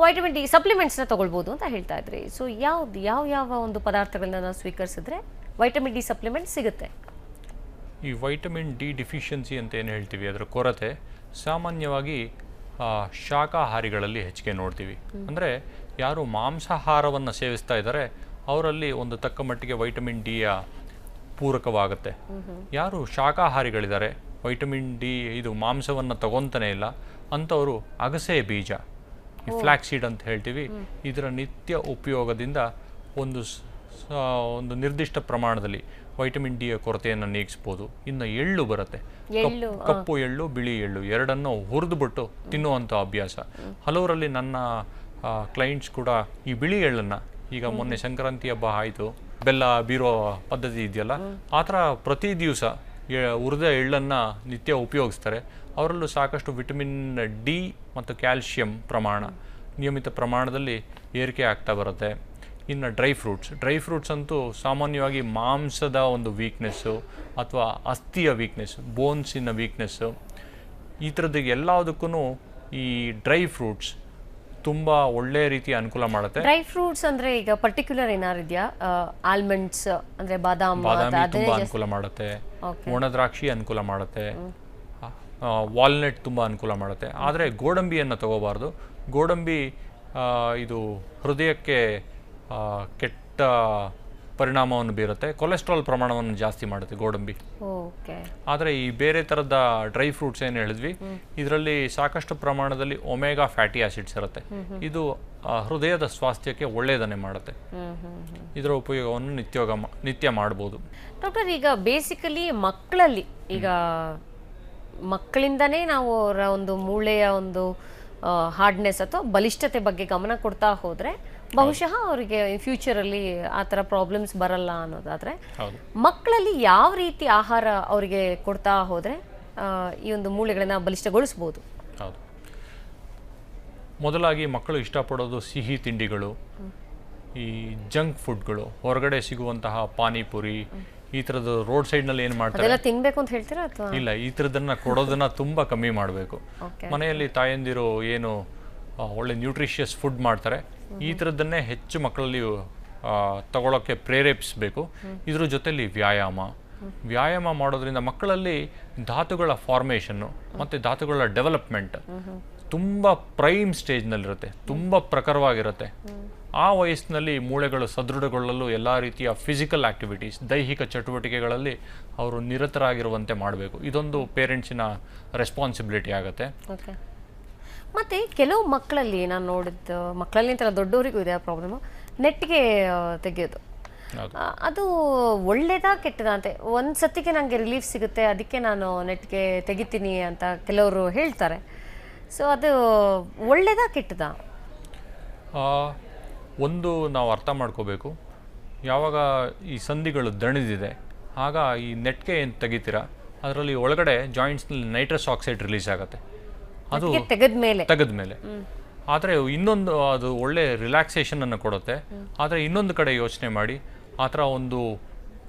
ವೈಟಮಿನ್ ಡಿ ಸಪ್ಲಿಮೆಂಟ್ಸ್ನ ತಗೊಳ್ಬೋದು ಅಂತ ಹೇಳ್ತಾ ಇದ್ರಿ. ಸೊ ಯಾವ್ದು, ಯಾವ ಯಾವ ಒಂದು ಪದಾರ್ಥಗಳನ್ನ ನಾವು ಸ್ವೀಕರಿಸಿದ್ರೆ ವೈಟಮಿನ್ ಡಿ ಸಪ್ಲಿಮೆಂಟ್ ಸಿಗುತ್ತೆ? ಈ ವೈಟಮಿನ್ ಡಿ ಡಿಫಿಷಿಯನ್ಸಿ ಅಂತ ಏನು ಹೇಳ್ತೀವಿ? ಅದರ ಕೊರತೆ ಸಾಮಾನ್ಯವಾಗಿ ಆ, ಶಾಕಾಹಾರಿಗಳಲ್ಲಿ ಹೆಚ್ಚಿಗೆ ನೋಡ್ತೀವಿ. ಅಂದರೆ ಯಾರು ಮಾಂಸಾಹಾರವನ್ನು ಸೇವಿಸ್ತಾ ಇದ್ದಾರೆ ಅವರಲ್ಲಿ ಒಂದು ತಕ್ಕ ಮಟ್ಟಿಗೆ ವೈಟಮಿನ್ ಡಿಯ ಪೂರಕವಾಗುತ್ತೆ. ಯಾರು ಶಾಖಾಹಾರಿಗಳಿದ್ದಾರೆ ವೈಟಮಿನ್ ಡಿ ಇದು ಮಾಂಸವನ್ನು ತಗೊತಾನೆ ಇಲ್ಲ ಅಂಥವರು ಅಗಸೆ ಬೀಜ ಈ ಫ್ಲ್ಯಾಕ್ಸೀಡ್ ಅಂತ ಹೇಳ್ತೀವಿ. ಇದರ ನಿತ್ಯ ಉಪಯೋಗದಿಂದ ಒಂದು ಒಂದು ನಿರ್ದಿಷ್ಟ ಪ್ರಮಾಣದಲ್ಲಿ ವೈಟಮಿನ್ ಡಿಯ ಕೊರತೆಯನ್ನು ನೀಗಿಸ್ಬೋದು. ಇನ್ನು ಎಳ್ಳು ಬರುತ್ತೆ. ಕಪ್- ಕಪ್ಪು ಎಳ್ಳು ಬಿಳಿ ಎಳ್ಳು ಎರಡನ್ನು ಹುರಿದುಬಿಟ್ಟು ತಿನ್ನುವಂಥ ಅಭ್ಯಾಸ. ಹಲವರಲ್ಲಿ ನನ್ನ ಕ್ಲೈಂಟ್ಸ್ ಕೂಡ ಈ ಬಿಳಿ ಎಳ್ಳನ್ನು ಈಗ ಮೊನ್ನೆ ಸಂಕ್ರಾಂತಿ ಹಬ್ಬ ಆಯಿತು ಬೆಲ್ಲ ಬೀರೋ ಪದ್ಧತಿ ಇದೆಯಲ್ಲ ಆ ಥರ ಪ್ರತಿ ದಿವಸ ಹುರಿದ ಎಳ್ಳನ್ನು ನಿತ್ಯ ಉಪಯೋಗಿಸ್ತಾರೆ. ಅವರಲ್ಲೂ ಸಾಕಷ್ಟು ವಿಟಮಿನ್ ಡಿ ಮತ್ತು ಕ್ಯಾಲ್ಶಿಯಂ ಪ್ರಮಾಣ ನಿಯಮಿತ ಪ್ರಮಾಣದಲ್ಲಿ ಏರಿಕೆ ಆಗ್ತಾ ಬರುತ್ತೆ. ಇನ್ನು ಡ್ರೈ ಫ್ರೂಟ್ಸ್. ಡ್ರೈ ಫ್ರೂಟ್ಸ್ ಅಂತೂ ಸಾಮಾನ್ಯವಾಗಿ ಮಾಂಸದ ಒಂದು ವೀಕ್ನೆಸ್ಸು ಅಥವಾ ಅಸ್ಥಿಯ ವೀಕ್ನೆಸ್ ಬೋನ್ಸಿನ ವೀಕ್ನೆಸ್ಸು ಈ ಥರದ್ದು ಎಲ್ಲದಕ್ಕೂ ಈ ಡ್ರೈ ಫ್ರೂಟ್ಸ್ ತುಂಬ ಒಳ್ಳೆ ರೀತಿ ಅನುಕೂಲ ಮಾಡುತ್ತೆ. ಡ್ರೈ ಫ್ರೂಟ್ಸ್ ಅಂದ್ರೆ ಈಗ ಪರ್ಟಿಕ್ಯುಲರ್ ಏನಾರು ಇದೆಯಾ? ಆಲ್ಮಂಡ್ಸ್ ಅಂದ್ರೆ ಬಾದಾಮ್ ಬಾದಾಮಿ ತುಂಬ ಅನುಕೂಲ ಮಾಡುತ್ತೆ. ಒಣದ್ರಾಕ್ಷಿ ಒಣ ಅನುಕೂಲ ಮಾಡುತ್ತೆ. ವಾಲ್ನಟ್ ತುಂಬ ಅನುಕೂಲ ಮಾಡುತ್ತೆ. ಆದರೆ ಗೋಡಂಬಿಯನ್ನು ತಗೋಬಾರ್ದು. ಗೋಡಂಬಿ ಇದು ಹೃದಯಕ್ಕೆ ಕೆಟ್ಟ ಪರಿಣಾಮವನ್ನು ಬೀರುತ್ತೆ. ಕೊಲೆಸ್ಟ್ರಾಲ್ ಪ್ರಮಾಣವನ್ನು ಜಾಸ್ತಿ ಮಾಡುತ್ತೆ ಗೋಡಂಬಿ. ಓಕೆ. ಆದರೆ ಈ ಬೇರೆ ಥರದ ಡ್ರೈ ಫ್ರೂಟ್ಸ್ ಏನು ಹೇಳಿದ್ವಿ? ಇದರಲ್ಲಿ ಸಾಕಷ್ಟು ಪ್ರಮಾಣದಲ್ಲಿ ಒಮೆಗಾ ಫ್ಯಾಟಿ ಆಸಿಡ್ಸ್ ಇರುತ್ತೆ. ಇದು ಹೃದಯದ ಸ್ವಾಸ್ಥ್ಯಕ್ಕೆ ಒಳ್ಳೆಯದನ್ನೇ ಮಾಡುತ್ತೆ. ಇದರ ಉಪಯೋಗವನ್ನು ನಿತ್ಯೋಗ ನಿತ್ಯ ಮಾಡ್ಬೋದು. ಡಾಕ್ಟರ್ ಈಗ ಬೇಸಿಕಲಿ ಮಕ್ಕಳಲ್ಲಿ ಈಗ ಮಕ್ಕಳಿಂದನೇ ನಾವು ಅವರ ಒಂದು ಮೂಳೆಯ ಒಂದು ಹಾರ್ಡ್ನೆಸ್ ಅಥವಾ ಬಲಿಷ್ಠತೆ ಬಗ್ಗೆ ಗಮನ ಕೊಡ್ತಾ ಹೋದ್ರೆ ಬಹುಶಃ ಅವರಿಗೆ ಫ್ಯೂಚರಲ್ಲಿ ಆ ತರ ಪ್ರಾಬ್ಲಮ್ಸ್ ಬರಲ್ಲ ಅನ್ನೋದಾದ್ರೆ ಮಕ್ಕಳಲ್ಲಿ ಯಾವ ರೀತಿ ಆಹಾರ ಅವರಿಗೆ ಕೊಡ್ತಾ ಹೋದ್ರೆ ಈ ಒಂದು ಮೂಳೆಗಳನ್ನ ಬಲಿಷ್ಠಗೊಳಿಸ್ಬೋದು? ಹೌದು. ಮೊದಲಾಗಿ ಮಕ್ಕಳು ಇಷ್ಟಪಡೋದು ಸಿಹಿ ತಿಂಡಿಗಳು ಈ ಜಂಕ್ ಫುಡ್ಗಳು ಹೊರಗಡೆ ಸಿಗುವಂತಹ ಪಾನಿಪುರಿ ಈ ಥರದ್ದು ರೋಡ್ ಸೈಡ್ನಲ್ಲಿ ಏನು ಮಾಡ್ತಾರೆ? ತಿನ್ಬೇಕು ಅಂತ ಹೇಳ್ತೀರಾ ಅಥವಾ? ಇಲ್ಲ ಈ ಥರದನ್ನ ಕೊಡೋದನ್ನ ತುಂಬ ಕಮ್ಮಿ ಮಾಡಬೇಕು. ಮನೆಯಲ್ಲಿ ತಾಯಂದಿರು ಏನು ಒಳ್ಳೆ ನ್ಯೂಟ್ರಿಷಿಯಸ್ ಫುಡ್ ಮಾಡ್ತಾರೆ. ಈ ಥರದ್ದನ್ನೇ ಹೆಚ್ಚು ಮಕ್ಕಳಲ್ಲಿ ತಗೊಳ್ಳೋಕ್ಕೆ ಪ್ರೇರೇಪಿಸಬೇಕು. ಇದ್ರ ಜೊತೆಯಲ್ಲಿ ವ್ಯಾಯಾಮ. ವ್ಯಾಯಾಮ ಮಾಡೋದ್ರಿಂದ ಮಕ್ಕಳಲ್ಲಿ ಧಾತುಗಳ ಫಾರ್ಮೇಷನ್ನು ಮತ್ತು ಧಾತುಗಳ ಡೆವಲಪ್ಮೆಂಟ್ ತುಂಬ ಪ್ರೈಮ್ ಸ್ಟೇಜ್ನಲ್ಲಿರುತ್ತೆ ತುಂಬ ಪ್ರಖರವಾಗಿರುತ್ತೆ. ಆ ವಯಸ್ಸಿನಲ್ಲಿ ಮೂಳೆಗಳು ಸದೃಢಗೊಳ್ಳಲು ಎಲ್ಲ ರೀತಿಯ ಫಿಸಿಕಲ್ ಆ್ಯಕ್ಟಿವಿಟೀಸ್ ದೈಹಿಕ ಚಟುವಟಿಕೆಗಳಲ್ಲಿ ಅವರು ನಿರತರಾಗಿರುವಂತೆ ಮಾಡಬೇಕು. ಇದೊಂದು ಪೇರೆಂಟ್ಸಿನ ರೆಸ್ಪಾನ್ಸಿಬಿಲಿಟಿ ಆಗುತ್ತೆ. ಮತ್ತೆ ಕೆಲವು ಮಕ್ಕಳಲ್ಲಿ ನಾನು ನೋಡಿದ್ದು ಮಕ್ಕಳಲ್ಲಿ ಅಂತಲ್ಲ ದೊಡ್ಡವರಿಗೂ ಇದೆ ಆ ಪ್ರಾಬ್ಲಮ್ ನೆಟ್ಗೆ ತೆಗೆಯೋದು ಅದು ಒಳ್ಳೇದಾ ಕೆಟ್ಟದಾ ಅಂತ ಒಂದು ಸತಿಗೆ ನನಗೆ ರಿಲೀಫ್ ಸಿಗುತ್ತೆ ಅದಕ್ಕೆ ನಾನು ನೆಟ್ಗೆ ತೆಗಿತೀನಿ ಅಂತ ಕೆಲವರು ಹೇಳ್ತಾರೆ. ಸೊ ಅದು ಒಳ್ಳೇದಾ ಕೆಟ್ಟದಾ? ಒಂದು ನಾವು ಅರ್ಥ ಮಾಡ್ಕೋಬೇಕು. ಯಾವಾಗ ಈ ಸಂಧಿಗಳು ದಣಿದಿದೆ ಆಗ ಈ ನೆಟ್ಗೆ ಏನು ತೆಗಿತೀರಾ? ಅದರಲ್ಲಿ ಒಳಗಡೆ ಜಾಯಿಂಟ್ಸ್ನಲ್ಲಿ ನೈಟ್ರಸ್ ಆಕ್ಸೈಡ್ ರಿಲೀಸ್ ಆಗುತ್ತೆ. ಅದು ತೆಗೆದ ಮೇಲೆ ತೆಗೆದ ಮೇಲೆ ಆದರೆ ಇನ್ನೊಂದು ಅದು ಒಳ್ಳೆ ರಿಲ್ಯಾಕ್ಸೇಷನ್ ಅನ್ನು ಕೊಡುತ್ತೆ. ಆದರೆ ಇನ್ನೊಂದು ಕಡೆ ಯೋಚನೆ ಮಾಡಿ ಆ ಥರ ಒಂದು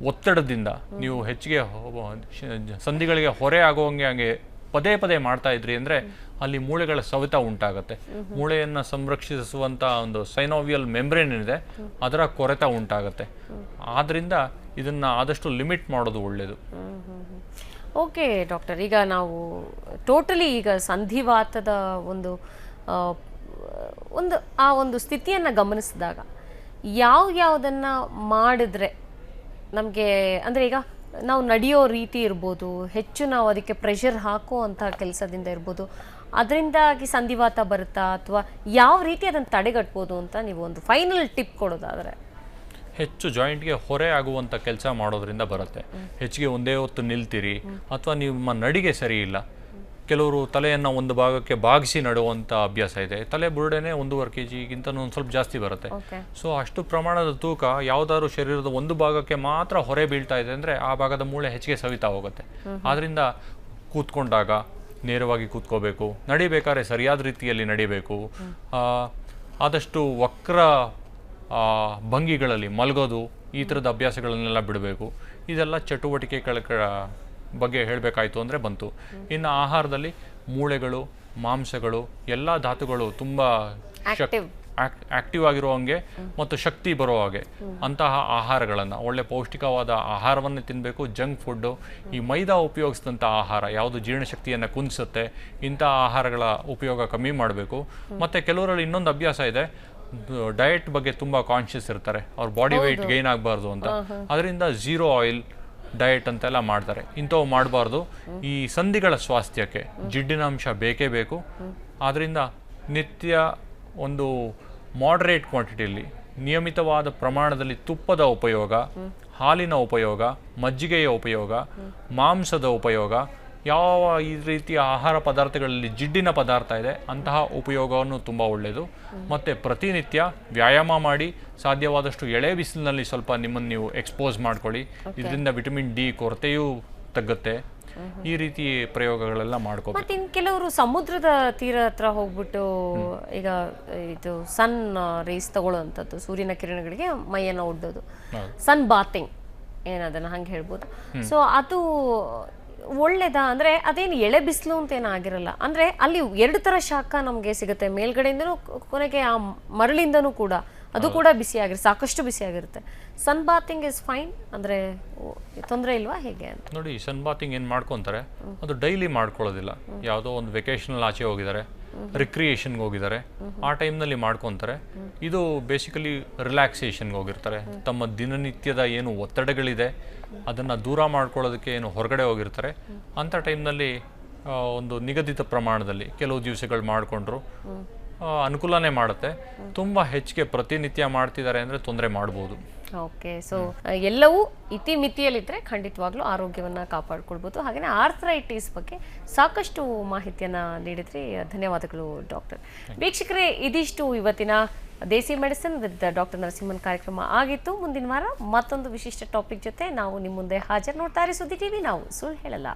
ಒತ್ತಡದಿಂದ ನೀವು ಹೆಚ್ಚಿಗೆ ಸಂಧಿಗಳಿಗೆ ಹೊರೆ ಆಗುವಂಗೆ ಹಂಗೆ ಪದೇ ಪದೇ ಮಾಡ್ತಾ ಇದ್ರಿ ಅಂದರೆ ಅಲ್ಲಿ ಮೂಳೆಗಳ ಸವೆತ ಉಂಟಾಗುತ್ತೆ. ಮೂಳೆಯನ್ನು ಸಂರಕ್ಷಿಸುವಂಥ ಒಂದು ಸೈನೋವಿಯಲ್ ಮೆಂಬ್ರೇನ್ ಏನಿದೆ ಅದರ ಕೊರೆತ ಉಂಟಾಗುತ್ತೆ. ಆದ್ದರಿಂದ ಇದನ್ನು ಆದಷ್ಟು ಲಿಮಿಟ್ ಮಾಡೋದು ಒಳ್ಳೆಯದು ಓಕೆ, ಡಾಕ್ಟರ್. ಈಗ ನಾವು ಟೋಟಲಿ ಈಗ ಸಂಧಿವಾತದ ಒಂದು ಒಂದು, ಆ ಒಂದು ಸ್ಥಿತಿಯನ್ನು ಗಮನಿಸಿದಾಗ ಯಾವ ಯಾವುದನ್ನು ಮಾಡಿದ್ರೆ ನಮಗೆ, ಅಂದರೆ ಈಗ ನಾವು ನಡೆಯೋ ರೀತಿ ಇರ್ಬೋದು, ಹೆಚ್ಚು ನಾವು ಅದಕ್ಕೆ ಪ್ರೆಷರ್ ಹಾಕುವಂಥ ಕೆಲಸದಿಂದ ಇರ್ಬೋದು, ಅದರಿಂದಾಗಿ ಸಂಧಿವಾತ ಬರುತ್ತಾ, ಅಥವಾ ಯಾವ ರೀತಿ ಅದನ್ನು ತಡೆಗಟ್ಬೋದು ಅಂತ ನೀವು ಒಂದು ಫೈನಲ್ ಟಿಪ್ ಕೊಡೋದಾದರೆ. ಹೆಚ್ಚು ಜಾಯಿಂಟ್ಗೆ ಹೊರೆ ಆಗುವಂಥ ಕೆಲಸ ಮಾಡೋದ್ರಿಂದ ಬರುತ್ತೆ. ಹೆಚ್ಚಿಗೆ ಒಂದೇ ಹೊತ್ತು ನಿಲ್ತೀರಿ ಅಥವಾ ನಿಮ್ಮ ನಡಿಗೆ ಸರಿ ಇಲ್ಲ. ಕೆಲವರು ತಲೆಯನ್ನು ಒಂದು ಭಾಗಕ್ಕೆ ಬಾಗಿಸಿ ನಡುವಂಥ ಅಭ್ಯಾಸ ಇದೆ. ತಲೆ ಬುರುಡೆನೇ ಒಂದೂವರೆ ಕೆ ಜಿಗಿಂತ ಒಂದು ಸ್ವಲ್ಪ ಜಾಸ್ತಿ ಬರುತ್ತೆ. ಸೊ ಅಷ್ಟು ಪ್ರಮಾಣದ ತೂಕ ಯಾವುದಾದ್ರು ಶರೀರದ ಒಂದು ಭಾಗಕ್ಕೆ ಮಾತ್ರ ಹೊರೆ ಬೀಳ್ತಾ ಇದೆ ಅಂದರೆ ಆ ಭಾಗದ ಮೂಳೆ ಹೆಚ್ಚಿಗೆ ಸವಿತಾ ಹೋಗುತ್ತೆ. ಆದ್ದರಿಂದ ಕೂತ್ಕೊಂಡಾಗ ನೇರವಾಗಿ ಕೂತ್ಕೋಬೇಕು. ನಡಿಬೇಕಾದ್ರೆ ಸರಿಯಾದ ರೀತಿಯಲ್ಲಿ ನಡಿಬೇಕು. ಆದಷ್ಟು ವಕ್ರ ಭಂಗಿಗಳಲ್ಲಿ ಮಲಗೋದು ಈ ಥರದ ಅಭ್ಯಾಸಗಳನ್ನೆಲ್ಲ ಬಿಡಬೇಕು. ಇದೆಲ್ಲ ಚಟುವಟಿಕೆಗಳ ಕ- ಬಗ್ಗೆ ಹೇಳಬೇಕಾಯ್ತು ಅಂದರೆ ಬಂತು. ಇನ್ನು ಆಹಾರದಲ್ಲಿ ಮೂಳೆಗಳು ಮಾಂಸಗಳು ಎಲ್ಲ ಧಾತುಗಳು ತುಂಬ ಆಕ್ಟಿವ್ ಆಕ್ಟಿವ್ ಆಗಿರೋ ಹಂಗೆ ಮತ್ತು ಶಕ್ತಿ ಬರೋ ಹಾಗೆ. ಅಂತಹ ಆಹಾರಗಳನ್ನು ಒಳ್ಳೆ ಪೌಷ್ಟಿಕವಾದ ಆಹಾರವನ್ನೇ ತಿನ್ನಬೇಕು ಜಂಕ್ ಫುಡ್ಡು ಈ ಮೈದಾ ಉಪಯೋಗಿಸಿದಂಥ ಆಹಾರ ಯಾವುದು ಜೀರ್ಣಶಕ್ತಿಯನ್ನು ಕುಂದಿಸುತ್ತೆ ಇಂಥ ಆಹಾರಗಳ ಉಪಯೋಗ ಕಮ್ಮಿ ಮಾಡಬೇಕು. ಮತ್ತು ಕೆಲವರಲ್ಲಿ ಇನ್ನೊಂದು ಅಭ್ಯಾಸ ಇದೆ ಡಯಟ್ ಬಗ್ಗೆ ತುಂಬ ಕಾನ್ಷಿಯಸ್ ಇರ್ತಾರೆ. ಅವ್ರ ಬಾಡಿ ವೆಯ್ಟ್ ಗೈನ್ ಆಗಬಾರ್ದು ಅಂತ. ಅದರಿಂದ ಝೀರೋ ಆಯಿಲ್ ಡಯಟ್ ಅಂತೆಲ್ಲ ಮಾಡ್ತಾರೆ. ಇಂಥವು ಮಾಡಬಾರ್ದು. ಈ ಸಂಧಿಗಳ ಸ್ವಾಸ್ಥ್ಯಕ್ಕೆ ಜಿಡ್ಡಿನ ಅಂಶ ಬೇಕೇ ಬೇಕು. ಆದ್ದರಿಂದ ನಿತ್ಯ ಒಂದು ಮಾಡ್ರೇಟ್ ಕ್ವಾಂಟಿಟಿಯಲ್ಲಿ ನಿಯಮಿತವಾದ ಪ್ರಮಾಣದಲ್ಲಿ ತುಪ್ಪದ ಉಪಯೋಗ ಹಾಲಿನ ಉಪಯೋಗ ಮಜ್ಜಿಗೆಯ ಉಪಯೋಗ ಮಾಂಸದ ಉಪಯೋಗ ಯಾವ ಈ ರೀತಿಯ ಆಹಾರ ಪದಾರ್ಥಗಳಲ್ಲಿ ಜಿಡ್ಡಿನ ಪದಾರ್ಥ ಇದೆ ಅಂತಹ ಉಪಯೋಗವನ್ನು ತುಂಬ ಒಳ್ಳೆಯದು. ಮತ್ತು ಪ್ರತಿನಿತ್ಯ ವ್ಯಾಯಾಮ ಮಾಡಿ ಸಾಧ್ಯವಾದಷ್ಟು ಎಳೆ ಬಿಸಿಲಿನಲ್ಲಿ ಸ್ವಲ್ಪ ನಿಮ್ಮನ್ನು ನೀವು ಎಕ್ಸ್ಪೋಸ್ ಮಾಡ್ಕೊಳ್ಳಿ. ಇದರಿಂದ ವಿಟಮಿನ್ ಡಿ ಕೊರತೆಯೂ ತಗ್ಗುತ್ತೆ. ಈ ರೀತಿ ಪ್ರಯೋಗಗಳೆಲ್ಲ ಮಾಡ್ಕೋಬೇಕು. ಮತ್ತೆ ಕೆಲವರು ಸಮುದ್ರದ ತೀರ ಹತ್ರ ಹೋಗ್ಬಿಟ್ಟು ಈಗ ಇದು ಸನ್ ರೇಸ್ ತಗೊಳ್ಳುವಂಥದ್ದು ಸೂರ್ಯನ ಕಿರಣಗಳಿಗೆ ಮೈಯನ್ನು ಒಡ್ಡೋದು. ಸನ್ ಬಾತಿಂಗ್ ಏನದನ್ನ ಹಂಗೆ ಹೇಳ್ಬೋದು. ಸೊ ಅದು ಒಳ್ಳೇದಾ? ಅಂದ್ರೆ ಅದೇನು ಎಳೆ ಬಿಸಿಲು ಅಂತ ಏನೂ ಆಗಿರಲ್ಲ. ಅಂದ್ರೆ ಅಲ್ಲಿ ಎರಡು ತರ ಶಾಖ ನಮಗೆ ಸಿಗುತ್ತೆ. ಮೇಲ್ಗಡೆಯಿಂದನೂ ಕೊನೆಗೆ ಆ ಮರಳಿಂದನೂ ಕೂಡ. ಅದು ಕೂಡ ಬಿಸಿಯಾಗಿರುತ್ತೆ ಸಾಕಷ್ಟು ಬಿಸಿಯಾಗಿರುತ್ತೆ ಸನ್ ಬಾತಿಂಗ್ ಇಸ್ ಫೈನ್ ಅಂದ್ರೆ ತೊಂದರೆ ಇಲ್ವಾ? ಹೇಗೆ ಅಂತ? ನೋಡಿ ಸನ್ ಬಾತಿಂಗ್ ಏನು ಮಾಡ್ಕೊತಾರೆ? ಅದು ಡೈಲಿ ಮಾಡ್ಕೊಳ್ಳೋದಿಲ್ಲ. ಯಾವುದೋ ಒಂದು ವೆಕೇಷನಲ್ ಆಚೆ ಹೋಗಿದ್ದಾರೆ. ರಿಕ್ರಿಯೇಷನ್ಗೆ ಹೋಗಿದ್ದಾರೆ. ಆ ಟೈಮ್ನಲ್ಲಿ ಮಾಡ್ಕೊತಾರೆ. ಇದು ಬೇಸಿಕಲಿ ರಿಲ್ಯಾಕ್ಸೇಷನ್ಗೆ ಹೋಗಿರ್ತಾರೆ. ತಮ್ಮ ದಿನನಿತ್ಯದ ಏನು ಒತ್ತಡಗಳಿದೆ, ಅದನ್ನು ದೂರ ಮಾಡ್ಕೊಳ್ಳೋದಕ್ಕೆ ಏನು ಹೊರಗಡೆ ಹೋಗಿರ್ತಾರೆ. ಅಂಥ ಟೈಮ್ನಲ್ಲಿ ಒಂದು ನಿಗದಿತ ಪ್ರಮಾಣದಲ್ಲಿ ಕೆಲವು ದಿವಸಗಳು ಮಾಡಿಕೊಂಡ್ರು. ಅನುಕೂಲನೇ ಮಾಡುತ್ತೆ. ತುಂಬ ಹೆಚ್ಚಿಗೆ ಪ್ರತಿನಿತ್ಯ ಮಾಡ್ತಿದ್ದಾರೆ ಅಂದರೆ ತೊಂದರೆ ಮಾಡ್ಬೋದು. ಓಕೆ ಸೊ ಎಲ್ಲವೂ ಇತಿಮಿತಿಯಲ್ಲಿದ್ದರೆ ಖಂಡಿತವಾಗ್ಲೂ ಆರೋಗ್ಯವನ್ನು ಕಾಪಾಡಿಕೊಳ್ಬೋದು. ಹಾಗೆಯೇ ಆರ್ಥರೈಟಿಸ್ ಬಗ್ಗೆ ಸಾಕಷ್ಟು ಮಾಹಿತಿಯನ್ನು ನೀಡಿದ್ರಿ. ಧನ್ಯವಾದಗಳು ಡಾಕ್ಟರ್. ವೀಕ್ಷಕರೇ ಇದಿಷ್ಟು ಇವತ್ತಿನ ದೇಸಿ ಮೆಡಿಸಿನ್ ವಿತ್ ಡಾಕ್ಟರ್ ನರಸಿಂಹನ್ ಕಾರ್ಯಕ್ರಮ ಆಗಿತ್ತು. ಮುಂದಿನ ವಾರ ಮತ್ತೊಂದು ವಿಶಿಷ್ಟ ಟಾಪಿಕ್ ಜೊತೆ ನಾವು ನಿಮ್ಮ ಮುಂದೆ ಹಾಜರು. ನೋಡ್ತಾ ಇರಿ ಸುದ್ದಿ ಟಿವಿ. ನಾವು ಸುಳ್ಳು ಹೇಳಲ್ಲ.